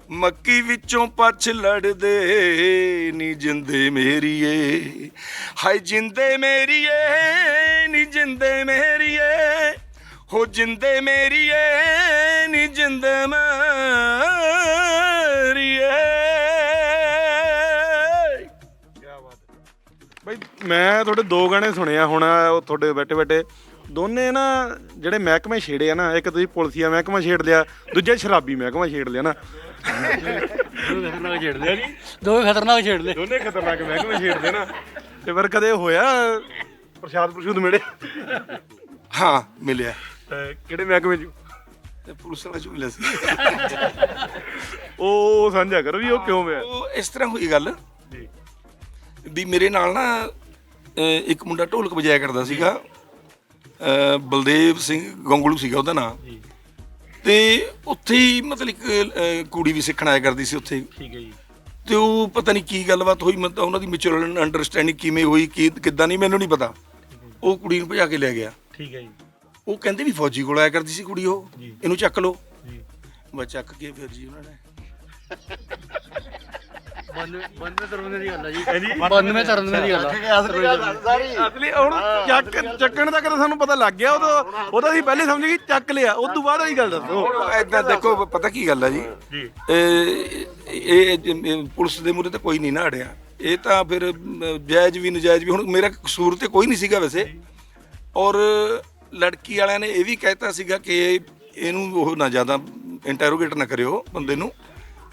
ਮੱਕੀ ਵਿੱਚੋਂ ਪਛ ਲੜਦੇ ਨੀ ਜਿੰਦੇ ਮੇਰੀਏ। ਹਾਏ ਜਿੰਦੇ ਮੇਰੀਏ, ਨੀ ਜਿੰਦੇ ਮੇਰੀਏ। ਹੋ ਜਿੰਦੇ ਮੇਰੀਏ ਨੀ ਜਿੰਦੇ ਮੇਰੀਏ। ਬਈ ਮੈਂ ਤੁਹਾਡੇ ਦੋ ਗਾਣੇ ਸੁਣੇ ਆ ਹੁਣ ਉਹ ਤੁਹਾਡੇ ਬੈਠੇ ਬੈਠੇ। ਦੋਨੇ ਨਾ ਜਿਹੜੇ ਮਹਿਕਮੇ ਛੇੜੇ ਆ ਨਾ ਇੱਕ ਤੁਸੀਂ ਪੁਲਸੀਆ ਮਹਿਕਮਾ ਛੇੜ ਲਿਆ ਦੂਜਾ ਸ਼ਰਾਬੀ ਮਹਿਕਮਾ ਛੇੜ ਲਿਆ ਨਾ। ਦੋਵੇਂ ਖਤਰਨਾਕ ਛੇੜ ਲੈ ਦੋਨੇ ਖਤਰਨਾਕ ਮਹਿਕਮੇ ਛੇੜਦੇ ਨਾ। ਤੇ ਫਿਰ ਕਦੇ ਹੋਇਆ ਪ੍ਰਸ਼ਾਦ ਪ੍ਰਸ਼ੂਦ ਮਿਲੇ? ਹਾਂ ਮਿਲਿਆ। ਕਿਹੜੇ ਮਹਿਕਮੇ ਚ? ਤੇ ਪੁਲਿਸ ਵਾਲਾ ਚੁਗਲਿਆ ਸੀ। ਉਹ ਸਾਂਝਾ ਕਰੋ ਵੀ ਉਹ ਕਿਉਂ ਹੋਇਆ? ਉਹ ਇਸ ਤਰ੍ਹਾਂ ਹੋਈ ਗੱਲ। ਵੀ ਮੇਰੇ ਨਾਲ ਨਾ ਅਹ, ਇੱਕ ਮੁੰਡਾ ਢੋਲਕ ਵਜਾਇਆ ਕਰਦਾ ਸੀਗਾ। ਅਹ, ਬਲਦੇਵ ਸਿੰਘ ਗੰਗਲੂ ਸੀਗਾ ਉਹਦਾ ਨਾਮ ਤੇ ਉੱਥੇ ਹੀ ਮਤਲਬ ਇੱਕ ਅਹ, ਕੁੜੀ ਵੀ ਸਿੱਖਣ ਆਇਆ ਕਰਦੀ ਸੀ ਉੱਥੇ। ਠੀਕ ਹੈ ਜੀ। ਤੇ ਉਹ ਪਤਾ ਨਹੀਂ ਕੀ ਗੱਲਬਾਤ ਹੋਈ ਮਤਲਬ ਉਹਨਾਂ ਦੀ ਮਿਊਚੁਅਲ ਅੰਡਰਸਟੈਂਡਿੰਗ ਕਿਵੇਂ ਹੋਈ ਕੀ ਕਿੱਦਾਂ ਨਹੀਂ ਮੈਨੂੰ ਨਹੀਂ ਪਤਾ। ਉਹ ਕੁੜੀ ਨੂੰ ਭਜਾ ਕੇ ਲੈ ਗਿਆ। ਠੀਕ ਹੈ ਜੀ। ਉਹ ਕਹਿੰਦੇ ਵੀ ਫੌਜੀ ਕੋਲ ਆਇਆ ਕਰਦੀ ਸੀ ਕੁੜੀ ਉਹ। ਇਹਨੂੰ ਚੱਕ ਲਓ। ਮੈਂ ਚੱਕ ਕੇ ਫਿਰ ਜੀ ਉਹਨਾਂ ਨੇ। 92 ਤਰਵੰਦੇ ਦੀ ਗੱਲ ਆ ਜੀ। 92 ਤਰਵੰਦੇ ਦੀ ਗੱਲ ਆ। ਅਸਲੀ ਹੁਣ ਚੱਕ ਚੱਕਣ ਤੱਕ ਤਾਂ ਸਾਨੂੰ ਪਤਾ ਲੱਗ ਗਿਆ ਉਹਦਾ ਉਹਦਾ ਅਸੀਂ ਪਹਿਲੇ ਸਮਝ ਗਏ ਚੱਕ ਲਿਆ ਉਸ ਤੋਂ ਬਾਅਦ ਵਾਲੀ ਗੱਲ ਦੱਸੋ। ਐਦਾਂ ਦੇਖੋ ਪਤਾ ਕੀ ਗੱਲ ਆ ਜੀ? ਇਹ ਇਹ ਇਹ ਪੁਲਿਸ ਦੇ ਮੂਹਰੇ ਤਾਂ ਕੋਈ ਨਹੀਂ ਨਾ ਅੜਿਆ। ਇਹ ਤਾਂ ਫਿਰ ਅਮ, ਜਾਇਜ਼ ਵੀ ਨਜਾਇਜ਼ ਵੀ ਹੁਣ ਮੇਰਾ ਕਸੂਰ ਤੇ ਕੋਈ ਨਹੀਂ ਸੀਗਾ ਵੈਸੇ। ਔਰ ਲੜਕੀ ਵਾਲਿਆਂ ਨੇ ਇਹ ਵੀ ਕਹਿਤਾ ਸੀਗਾ ਕਿ ਇਹਨੂੰ ਉਹ ਨਾ ਜ਼ਿਆਦਾ ਇੰਟਰੋਗੇਟ ਨਾ ਕਰਿਓ ਬੰਦੇ ਨੂੰ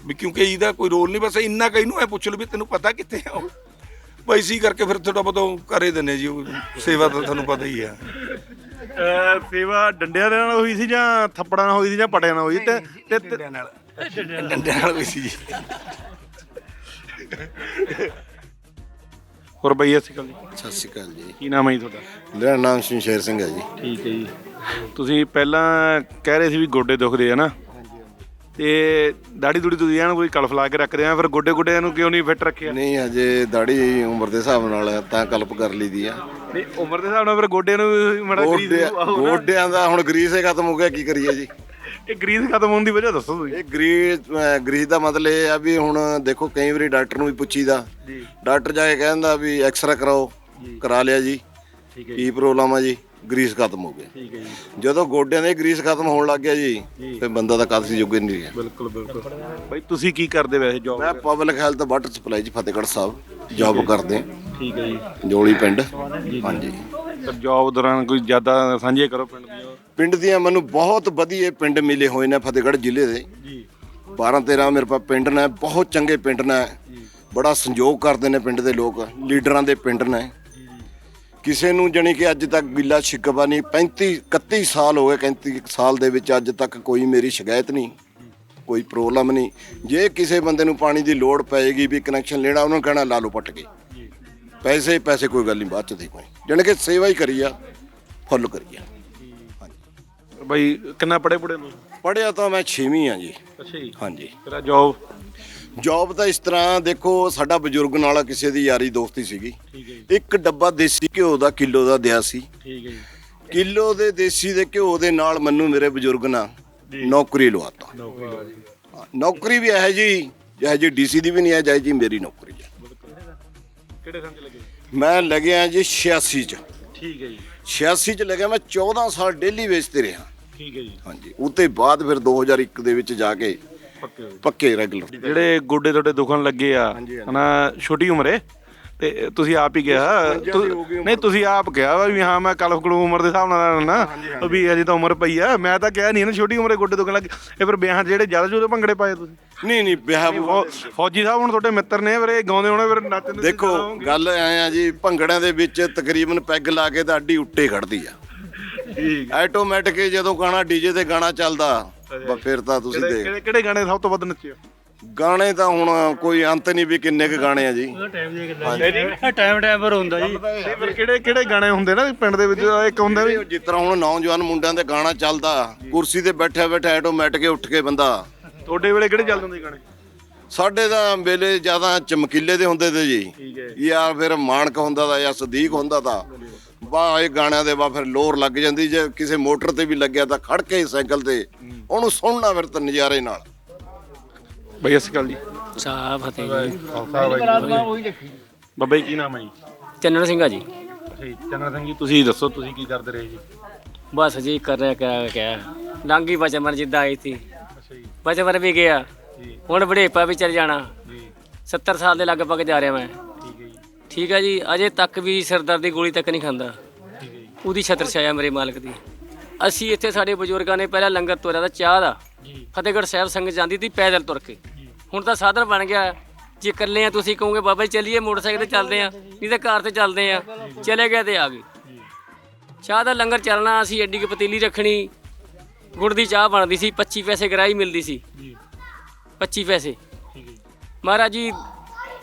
ਵੀ ਕਿਉਂਕਿ ਇਹਦਾ ਕੋਈ ਰੋਲ ਨਹੀਂ ਬਸ ਇੰਨਾ ਕਈ ਨੂੰ ਐ ਪੁੱਛ ਲਓ ਵੀ ਤੈਨੂੰ ਪਤਾ ਕਿੱਥੇ ਆ ਉਹ। ਪੈਸੀ ਕਰਕੇ ਫਿਰ ਥੋੜਾ ਬਹੁਤਾ ਉਹ ਕਰੇ ਦਿੰਨੇ ਜੀ ਉਹ ਸੇਵਾ ਤਾਂ ਤੁਹਾਨੂੰ ਪਤਾ ਹੀ ਆ। ਸੇਵਾ ਡੰਡਿਆਂ ਦੇ ਨਾਲ ਹੋਈ ਸੀ ਜਾਂ ਥੱਪੜਾਂ ਨਾਲ ਹੋਈ ਸੀ ਜਾਂ ਪਟਿਆਂ ਨਾਲ ਹੋਈ ਤੇ- ਤੇ ਡੰਡਿਆਂ ਨਾਲ। ਡੰਡਿਆਂ ਨਾਲ ਹੋਈ ਸੀ ਜੀ। ਹੋਰ ਬਈ ਅਸੀਂ ਗੱਲ ਸਤਿ ਸ਼੍ਰੀ ਅਕਾਲ ਜੀ। ਕੀ ਨਾਮ ਹੈ ਜੀ ਤੁਹਾਡਾ? ਮੇਰਾ ਨਾਮ ਸ਼ਮਸ਼ੇਰ ਸਿੰਘ ਹੈ ਜੀ। ਠੀਕ ਹੈ ਜੀ। ਤੁਸੀਂ ਪਹਿਲਾਂ ਕਹਿ ਰਹੇ ਸੀ ਵੀ ਗੋਡੇ ਦੁਖਦੇ ਆ ਨਾ। ਤੇ ਦਾੜੀ ਦੂੜੀ ਤੁਸੀਂ ਐਨ ਕੋਈ ਕਲਫ ਲਾ ਕੇ ਰੱਖਦੇ ਆ ਫਿਰ ਗੋਡੇ ਗੋਡਿਆਂ ਨੂੰ ਕਿਉਂ ਨਹੀਂ ਫਿੱਟ ਰੱਖਿਆ? ਨਹੀਂ ਹਜੇ ਦਾੜੀ ਉਮਰ ਦੇ ਹਿਸਾਬ ਨਾਲ ਤਾਂ ਕਲਪ ਕਰ ਲਈਦੀ ਆ। ਨਹੀਂ ਉਮਰ ਦੇ ਹਿਸਾਬ ਨਾਲ ਫਿਰ ਗੋਡਿਆਂ ਨੂੰ ਮੜਾ ਗਰੀਸ ਗੋਡਿਆਂ ਦਾ ਹੁਣ ਗਰੀਸ ਹੀ ਖਤਮ ਹੋ ਗਿਆ ਕੀ ਕਰੀਏ ਜੀ? ਇਹ ਗਰੀਸ ਖਤਮ ਹੋਣ ਦੀ ਵਜ੍ਹਾ ਦੱਸੋ ਤੁਸੀਂ। ਇਹ ਗਰੀਸ ਅਹ ਗਰੀਸ ਦਾ ਮਤਲਬ ਇਹ ਆ ਵੀ ਹੁਣ ਦੇਖੋ ਕਈ ਵਾਰੀ ਡਾਕਟਰ ਨੂੰ ਵੀ ਪੁੱਛੀਦਾ। ਡਾਕਟਰ ਜਾ ਕੇ ਕਹਿੰਦਾ ਵੀ ਐਕਸਰਾ ਕਰਾਓ ਕਰਾ ਲਿਆ ਜੀ। ਠੀਕ ਹੈ ਕੀ ਪ੍ਰੋਬਲਮ ਆ ਜੀ? ਗਰੀਸ ਖਤਮ ਹੋ ਗਿਆ ਠੀਕ ਹੈ ਜੀ। ਜਦੋਂ ਗੋਡਿਆਂ ਦੇ ਗਰੀਸ ਖਤਮ ਹੋਣ ਲੱਗ ਗਿਆ ਜੀ ਤੇ ਬੰਦਾ ਤਾਂ ਕਾਫੀ ਜੋਗੇ ਨਹੀਂ ਰਿਹਾ। ਬਿਲਕੁਲ ਬਿਲਕੁਲ। ਬਈ ਤੁਸੀਂ ਕੀ ਕਰਦੇ ਵੈਸੇ ਜੌਬ ਮੈਂ ਪਬਲਿਕ ਹੈਲਥ ਵਾਟਰ ਸਪਲਾਈ ਚ ਫਤਿਹਗੜ੍ਹ ਸਾਹਿਬ। ਜੌਬ ਕਰਦੇ। ਠੀਕ ਹੈ ਜੀ। ਜੋਲੀ ਪਿੰਡ। ਹਾਂਜੀ। ਪਰ ਜੌਬ ਦੌਰਾਨ ਕੋਈ ਜ਼ਿਆਦਾ ਸਾਂਝੇ ਕਰੋ ਪਿੰਡ ਦੀਆਂ। ਪਿੰਡ ਦੀਆਂ ਮੈਨੂੰ ਬਹੁਤ ਵਧੀਆ ਪਿੰਡ ਮਿਲੇ ਹੋਏ ਨੇ ਫਤਿਹਗੜ੍ਹ ਜ਼ਿਲ੍ਹੇ ਦੇ। ਜੀ। 12 13 ਮੇਰੇ ਪਾ ਪਿੰਡ ਨੇ ਬਹੁਤ ਚੰਗੇ ਪਿੰਡ ਨੇ। ਬੜਾ ਸੰਯੋਗ ਕਰਦੇ ਨੇ ਪਿੰਡ ਦੇ ਲੋਕ ਲੀਡਰਾਂ ਦੇ ਪਿੰਡ ਨੇ। ਕਿਸੇ ਨੂੰ ਜਣੀ ਕਿ ਅੱਜ ਤੱਕ ਗਿੱਲਾ ਸ਼ਿਕਵਾ ਨਹੀਂ 35 31 ਸਾਲ ਹੋ ਗਏ 35 ਸਾਲ ਦੇ ਵਿੱਚ ਅੱਜ ਤੱਕ ਕੋਈ ਮੇਰੀ ਸ਼ਿਕਾਇਤ ਨਹੀਂ ਕੋਈ ਪ੍ਰੋਬਲਮ ਨਹੀਂ। ਜੇ ਕਿਸੇ ਬੰਦੇ ਨੂੰ ਪਾਣੀ ਦੀ ਲੋੜ ਪਏਗੀ ਵੀ ਕਨੈਕਸ਼ਨ ਲੈਣਾ ਉਹਨੂੰ ਕਹਿਣਾ ਲਾ ਲਓ ਪੱਟ ਕੇ। ਪੈਸੇ ਪੈਸੇ ਕੋਈ ਗੱਲ ਨਹੀਂ ਬਾਅਦ ਚ ਦੇ ਕੋਈ। ਜਣੀ ਕਿ ਸੇਵਾ ਹੀ ਕਰੀ ਆ ਫੁੱਲ ਕਰੀ ਆ। ਬਈ ਕਿੰਨਾ ਪੜੇ ਪੜੇ ਨੂੰ ਪੜਿਆ ਤਾਂ ਮੈਂ 6ਵੀਂ ਆ ਜੀ। ਅੱਛਾ ਜੀ। ਹਾਂਜੀ। ਤੇਰਾ ਜੌਬ ਜੌਬ ਤਾਂ ਇਸ ਤਰ੍ਹਾਂ ਦੇਖੋ ਸਾਡਾ ਬਜ਼ੁਰਗ ਨਾਲ ਕਿਸੇ ਦੀ ਯਾਰੀ ਦੋਸਤੀ ਸੀਗੀ। ਠੀਕ ਹੈ ਜੀ। ਇੱਕ ਡੱਬਾ ਦੇਸੀ ਘਿਓ ਦਾ ਕਿਲੋ ਦਾ ਦਿਆ ਸੀ। ਠੀਕ ਹੈ ਜੀ। ਕਿਲੋ ਦੇ ਦੇਸੀ ਦੇ ਘਿਓ ਦੇ ਨਾਲ ਮੈਨੂੰ ਮੇਰੇ ਬਜ਼ੁਰਗ ਨਾਲ ਨੌਕਰੀ ਲਵਾਤਾ। ਨੌਕਰੀ ਵਾਲੀ ਹਾਂ, ਨੌਕਰੀ ਵੀ ਹੈ ਜੀ ਜਿਹੇ ਜੀ ਡੀਸੀ ਦੀ ਵੀ ਨਹੀਂ ਹੈ ਜਿਹੇ ਜੀ ਮੇਰੀ ਨੌਕਰੀ ਹੈ। ਕਿਹੜੇ ਸੰਚ ਲੱਗੇ? ਮੈਂ ਲੱਗਿਆ ਜੀ 86 ਚ। ਠੀਕ ਹੈ ਜੀ। 86 ਚ ਲੱਗਿਆ ਮੈਂ 14 ਸਾਲ ਡੇਲੀ ਵੇਚਦੇ ਰਿਹਾ। ਠੀਕ ਹੈ ਜੀ। ਹਾਂਜੀ। ਉਤੇ ਬਾਅਦ ਫਿਰ 2001 ਦੇ ਵਿੱਚ ਜਾ ਕੇ ਪੱਕੇ ਹੋਏ। ਪੱਕੇ ਰੈਗੂਲਰ ਜਿਹੜੇ ਗੋਡੇ ਤੁਹਾਡੇ ਦੁਖਣ ਲੱਗੇ ਆ ਹਨਾ ਛੋਟੀ ਉਮਰੇ ਤੇ ਤੁਸੀਂ ਆਪ ਹੀ ਕਿਹਾ ਤੁ- ਨਹੀਂ ਤੁਸੀਂ ਆਪ ਕਿਹਾ ਵਾ ਵੀ ਹਾਂ ਮੈਂ ਕਲਫ ਕਲੂ ਉਮਰ ਦੇ ਹਿਸਾਬ ਨਾਲ ਨਾ ਵੀ ਅਜੇ ਤਾਂ ਉਮਰ ਪਈ ਆ ਮੈਂ ਤਾਂ ਕਿਹਾ ਨਹੀਂ ਨਾ ਛੋਟੀ ਉਮਰੇ ਗੋਡੇ ਦੁਖਣ ਲੱਗੇ। ਇਹ ਫਿਰ ਵਿਆਹਾਂ 'ਚ ਜਿਹੜੇ ਜ਼ਿਆਦਾ ਜੁਦੇ ਭੰਗੜੇ ਪਾਏ ਤੁਸੀਂ? ਨਹੀਂ ਨਹੀਂ ਵਿਆਹ ਫੌਜੀ ਸਾਹਿਬ ਹੁਣ ਤੁਹਾਡੇ ਮਿੱਤਰ ਨੇ ਫਿਰ ਇਹ ਗਾਉਂਦੇ ਹੋਣੇ ਫਿਰ ਨੱਚਦੇ ਦੇਖੋ ਗੱਲ ਐ ਆ ਜੀ ਭੰਗੜਿਆਂ ਦੇ ਵਿੱਚ ਤਕਰੀਬਨ ਪੈਗ ਲਾ ਕੇ ਤਾਂ ਅੱਡੀ ਉੱਤੇ ਖੜਦੀ ਆ। ਠੀਕ ਆਟੋਮੈਟਿਕ ਹੀ ਜਦੋਂ ਗਾਣਾ ਡੀਜੇ ਤੇ ਗਾਣਾ ਚੱਲਦਾ ਬਸ ਫਿਰ ਤਾਂ ਤੁਸੀਂ ਦੇਖ ਕਿਹੜੇ- ਕਿਹੜੇ ਗਾਣੇ ਸਭ ਤੋਂ ਵੱਧ ਨੱਚੇ ਹੋ? ਗਾਣੇ ਤਾਂ ਹੁਣ ਕੋਈ ਅੰਤ ਨਹੀਂ ਵੀ ਕਿੰਨੇ ਕ ਗਾਣੇ ਆ ਜੀ। ਟਾਈਮ ਟਾਈਮ ਪਰ ਹੁੰਦਾ ਜੀ। ਨਹੀਂ, ਫਿਰ ਕਿਹੜੇ ਕਿਹੜੇ ਗਾਣੇ ਹੁੰਦੇ ਨਾ ਪਿੰਡ ਦੇ ਵਿੱਚ? ਇੱਕ ਹੁੰਦਾ ਵੀ ਜਿਸ ਤਰ੍ਹਾਂ ਹੁਣ ਨੌਜਵਾਨ ਮੁੰਡਿਆਂ ਦੇ ਗਾਣਾ ਚੱਲਦਾ ਕੁਰਸੀ ਤੇ ਬੈਠਾ ਬੈਠਾ ਆਟੋਮੈਟਿਕ ਉੱਠ ਕੇ ਬੰਦਾ। ਤੁਹਾਡੇ ਵੇਲੇ ਕਿਹੜੇ ਚੱਲਦੇ ਹੁੰਦੇ ਗਾਣੇ? ਸਾਡੇ ਤਾਂ ਵੇਲੇ ਜ਼ਿਆਦਾ ਚਮਕੀਲੇ ਦੇ ਹੁੰਦੇ ਤੇ ਜੀ। ਠੀਕ ਹੈ। ਜਾਂ ਫਿਰ ਮਾਨਕ ਹੁੰਦਾ ਦਾ ਜਾਂ ਸਦੀਕ ਹੁੰਦਾ ਦਾ। ਵਾਹ ਇਹ ਗਾਣਿਆਂ ਦੇ ਬਾ ਫਿਰ ਲੋਰ ਲੱਗ ਜਾਂਦੀ। ਜੇ ਕਿਸੇ ਮੋਟਰ ਤੇ ਵੀ ਲੱਗਿਆ ਤਾਂ ਖੜ ਕੇ ਸਾਈਕਲ ਤੇ ਉਹਨੂੰ ਸੁਣਨਾ ਫਿਰ ਤਾਂ ਨਜ਼ਾਰੇ ਨਾਲ। ਬਈ ਅਸੀਂ ਗੱਲ ਜੀ। ਸਾਹ ਫਤਿਹ ਜੀ। ਬੱਬਾ ਜੀ ਕੀ ਨਾਮ ਹੈ ਜੀ? ਚੰਨਣ ਸਿੰਘਾ ਜੀ। ਜੀ ਚੰਨਾ ਸਿੰਘ ਜੀ ਤੁਸੀਂ ਦੱਸੋ ਤੁਸੀਂ ਕੀ ਕਰਦੇ ਰਹੇ ਜੀ? ਬਸ ਜੀ ਕਰ ਰਿਹਾ ਕਿਆ ਕਿਆ। ਲੰਗੀ ਬਚਮਨ ਜਿੱਦਾਂ ਆਈ ਸੀ। ਅੱਛਾ ਜੀ। ਬਚਮਨ ਵੀ ਗਿਆ। ਜੀ। ਹੁਣ ਬੜੇਪਾ ਵੀ ਚੱਲ ਜਾਣਾ। ਜੀ। 70 ਸਾਲ ਦੇ ਲਗਭਗ ਜਾ ਰਿਹਾ ਮੈਂ। ਠੀਕ ਹੈ ਜੀ ਜੀ ਅਜੇ ਤੱਕ ਵੀ ਸਿਰਦਰਦ ਦੀ ਗੋਲੀ ਤੱਕ ਨਹੀਂ ਖਾਂਦਾ। ਜੀ ਉਹਦੀ ਛਤਰ ਛਾਇਆ ਮੇਰੇ ਮਾਲਕ ਦੀ। ਅਸੀਂ ਇੱਥੇ ਸਾਡੇ ਬਜ਼ੁਰਗਾਂ ਨੇ ਪਹਿਲਾਂ ਲੰਗਰ ਤੋਰਿਆ ਦਾ ਚਾਹ ਦਾ। ਜੀ। ਫਤਿਹਗੜ੍ਹ ਸਾਹਿਬ ਸੰਗਤ ਜਾਂਦੀ ਸੀ ਪੈਦਲ ਤੁਰ ਕੇ। ਹੁਣ ਤਾਂ ਸਾਧਨ ਬਣ ਗਿਆ। ਜੇ ਇਕੱਲੇ ਆ ਤੁਸੀਂ ਕਹੋਗੇ ਬਾਬਾ ਜੀ ਚੱਲੀਏ ਮੋਟਰਸਾਈਕਲ ਤੇ ਚੱਲਦੇ ਆ ਨਹੀਂ ਤਾਂ ਕਾਰ ਤੇ ਚੱਲਦੇ ਆ। ਚਲੇ ਗਏ ਤੇ ਆ ਗਏ। ਚਾਹ ਦਾ ਲੰਗਰ ਚੱਲਣਾ ਅਸੀਂ ਐਡੀ ਕੁ ਪਤੀਲੀ ਰੱਖਣੀ। ਗੁੜ ਦੀ ਚਾਹ ਬਣਦੀ ਸੀ 25 ਪੈਸੇ ਗਰਾਈ ਮਿਲਦੀ ਸੀ। 25 ਪੈਸੇ। ਮਹਾਰਾਜ ਜੀ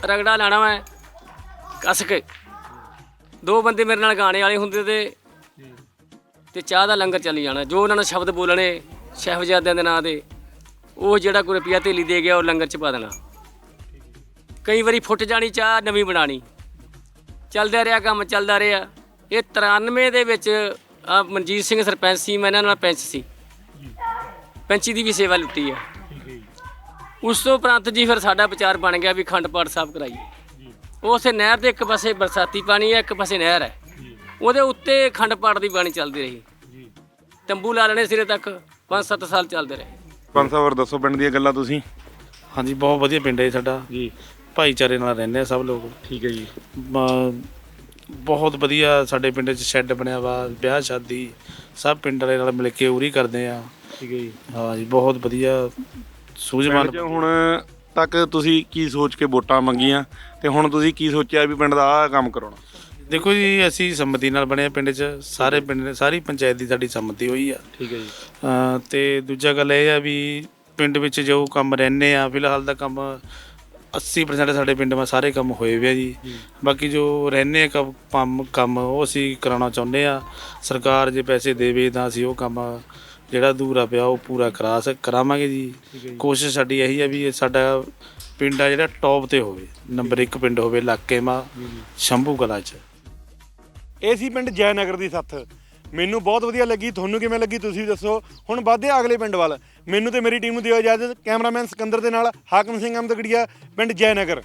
ਰਗੜਾ ਲਾਣਾ ਮੈਂ। ਕੱਸ ਕੇ। ਦੋ ਬੰਦੇ ਮੇਰੇ ਨਾਲ ਗਾਣੇ ਵਾਲੇ ਹੁੰਦੇ ਤੇ ਤੇ ਚਾਹ ਦਾ ਲੰਗਰ ਚੱਲੀ ਜਾਣਾ। ਜੋ ਉਹਨਾਂ ਨੇ ਸ਼ਬਦ ਬੋਲਣੇ ਸ਼ਹਿਬਜ਼ਾਦਿਆਂ ਦੇ ਨਾਂ ਦੇ ਉਹ ਜਿਹੜਾ ਕੋਈ ਰੁਪਿਆ ਥੇਲੀ ਦੇ ਗਿਆ ਉਹ ਲੰਗਰ ਚ ਪਾ ਦੇਣਾ। ਕਈ ਵਾਰੀ ਫੁੱਟ ਜਾਣੀ ਚਾਹ ਨਵੀਂ ਬਣਾਣੀ ਚੱਲਦਾ ਰਿਹਾ ਕੰਮ ਚੱਲਦਾ ਰਿਹਾ। ਇਹ 93 ਦੇ ਵਿੱਚ ਆ ਮਨਜੀਤ ਸਿੰਘ ਸਰਪੰਚ ਸੀ ਮੈਂ ਇਹਨਾਂ ਨਾਲ ਪੈਂਚ ਸੀ। ਪੈਂਚੀ ਦੀ ਵੀ ਸੇਵਾ ਲੁੱਟੀ ਆ। ਉਸ ਤੋਂ ਉਪਰੰਤ ਜੀ ਫਿਰ ਸਾਡਾ ਵਿਚਾਰ ਬਣ ਗਿਆ ਵੀ ਖੰਡ ਪਾਠ ਸਾਹਿਬ ਕਰਾਈਏ। ਉਸੇ ਨਹਿਰ ਦੇ ਇੱਕ ਪਾਸੇ ਬਰਸਾਤੀ ਪਾਣੀ ਹੈ ਇੱਕ ਪਾਸੇ ਨਹਿਰ ਹੈ। ਉਹਦੇ ਉੱਤੇ ਖੰਡ ਪਾਠ ਦੀ ਬਾਣੀ ਚੱਲਦੀ ਰਹੀ। ਤੰਬੂ ਲਾ ਲੈਣੇ ਸਿਰੇ ਤੱਕ 5-7 ਸਾਲ ਚੱਲਦੇ ਰਹੇ। ਪੰਜ ਸੌ ਹੋਰ ਦੱਸੋ ਪਿੰਡ ਦੀਆਂ ਗੱਲਾਂ ਤੁਸੀਂ। ਹਾਂਜੀ ਬਹੁਤ ਵਧੀਆ ਪਿੰਡ ਹੈ ਸਾਡਾ। ਜੀ। ਭਾਈਚਾਰੇ ਨਾਲ ਰਹਿੰਦੇ ਆ ਸਭ ਲੋਕ। ਠੀਕ ਹੈ ਜੀ। ਮ- ਬਹੁਤ ਵਧੀਆ ਸਾਡੇ ਪਿੰਡ 'ਚ ਸ਼ੈੱਡ ਬਣਿਆ ਵਾ ਵਿਆਹ ਸ਼ਾਦੀ ਸਭ ਪਿੰਡ ਵਾਲੇ ਨਾਲ ਮਿਲ ਕੇ ਉਰੀ ਕਰਦੇ ਆ। ਠੀਕ ਹੈ ਜੀ। ਹਾਂ ਜੀ ਬਹੁਤ ਵਧੀਆ। ਸੂਝਵਾਨ ਹੁਣ ਤੱਕ ਤੁਸੀਂ ਕੀ ਸੋਚ ਕੇ ਵੋਟਾਂ ਮੰਗੀਆਂ ਤੇ ਹੁਣ ਤੁਸੀਂ ਕੀ ਸੋਚਿਆ ਵੀ ਪਿੰਡ ਦਾ ਆਹ ਕੰਮ ਕਰਾਉਣਾ? ਦੇਖੋ ਜੀ ਅਸੀਂ ਸੰਮਤੀ ਨਾਲ ਬਣੇ ਆ ਪਿੰਡ 'ਚ। ਸਾਰੇ ਪਿੰਡ ਸਾਰੀ ਪੰਚਾਇਤ ਦੀ ਸਾਡੀ ਸੰਮਤੀ ਹੋਈ ਆ। ਠੀਕ ਹੈ ਜੀ। ਤੇ ਦੂਜਾ ਗੱਲ ਇਹ ਆ ਵੀ ਪਿੰਡ ਵਿੱਚ ਜੋ ਕੰਮ ਰਹਿੰਦੇ ਆ ਫਿਲਹਾਲ ਦਾ ਕੰਮ 80% ਸਾਡੇ ਪਿੰਡ ਮਾ ਸਾਰੇ ਕੰਮ ਹੋਏ ਵੇ ਆ ਜੀ। ਬਾਕੀ ਜੋ ਰਹਿੰਦੇ ਆ ਕੰਮ ਕੰਮ ਉਹ ਅਸੀਂ ਕਰਾਉਣਾ ਚਾਹੁੰਦੇ ਆ। ਸਰਕਾਰ ਜੇ ਪੈਸੇ ਦੇਵੇ ਤਾਂ ਅਸੀਂ ਉਹ ਕੰਮ ਜਿਹੜਾ ਅਧੂਰਾ ਪਿਆ ਉਹ ਪੂਰਾ ਕਰਾ ਸਕ ਕਰਾਵਾਂਗੇ ਜੀ। ਕੋਸ਼ਿਸ਼ ਸਾਡੀ ਇਹੀ ਆ ਵੀ ਇਹ ਸਾਡਾ ਪਿੰਡ ਆ ਜਿਹੜਾ ਟੌਪ ਤੇ ਹੋਵੇ। ਨੰਬਰ 1 ਪਿੰਡ ਹੋਵੇ ਇਲਾਕੇ ਮਾ ਸ਼ੰਭੂ ਕਲਾ ਚ। ਇਹ ਸੀ ਪਿੰਡ ਜੈਨਗਰ ਦੀ ਸੱਥ। ਮੈਨੂੰ ਬਹੁਤ ਵਧੀਆ ਲੱਗੀ ਤੁਹਾਨੂੰ ਕਿਵੇਂ ਲੱਗੀ ਤੁਸੀਂ ਵੀ ਦੱਸੋ। ਹੁਣ ਵੱਧਦੇ ਹਾਂ ਅਗਲੇ ਪਿੰਡ ਵੱਲ। ਮੈਨੂੰ ਤੇ ਮੇਰੀ ਟੀਮ ਨੂੰ ਦਿਓ ਇਜਾਜ਼ਤ। ਕੈਮਰਾਮੈਨ ਸਿਕੰਦਰ ਦੇ ਨਾਲ ਹਾਕਮ ਸਿੰਘ ਅਹਿਮਦਗੜੀਆ ਪਿੰਡ ਜੈਨਗਰ।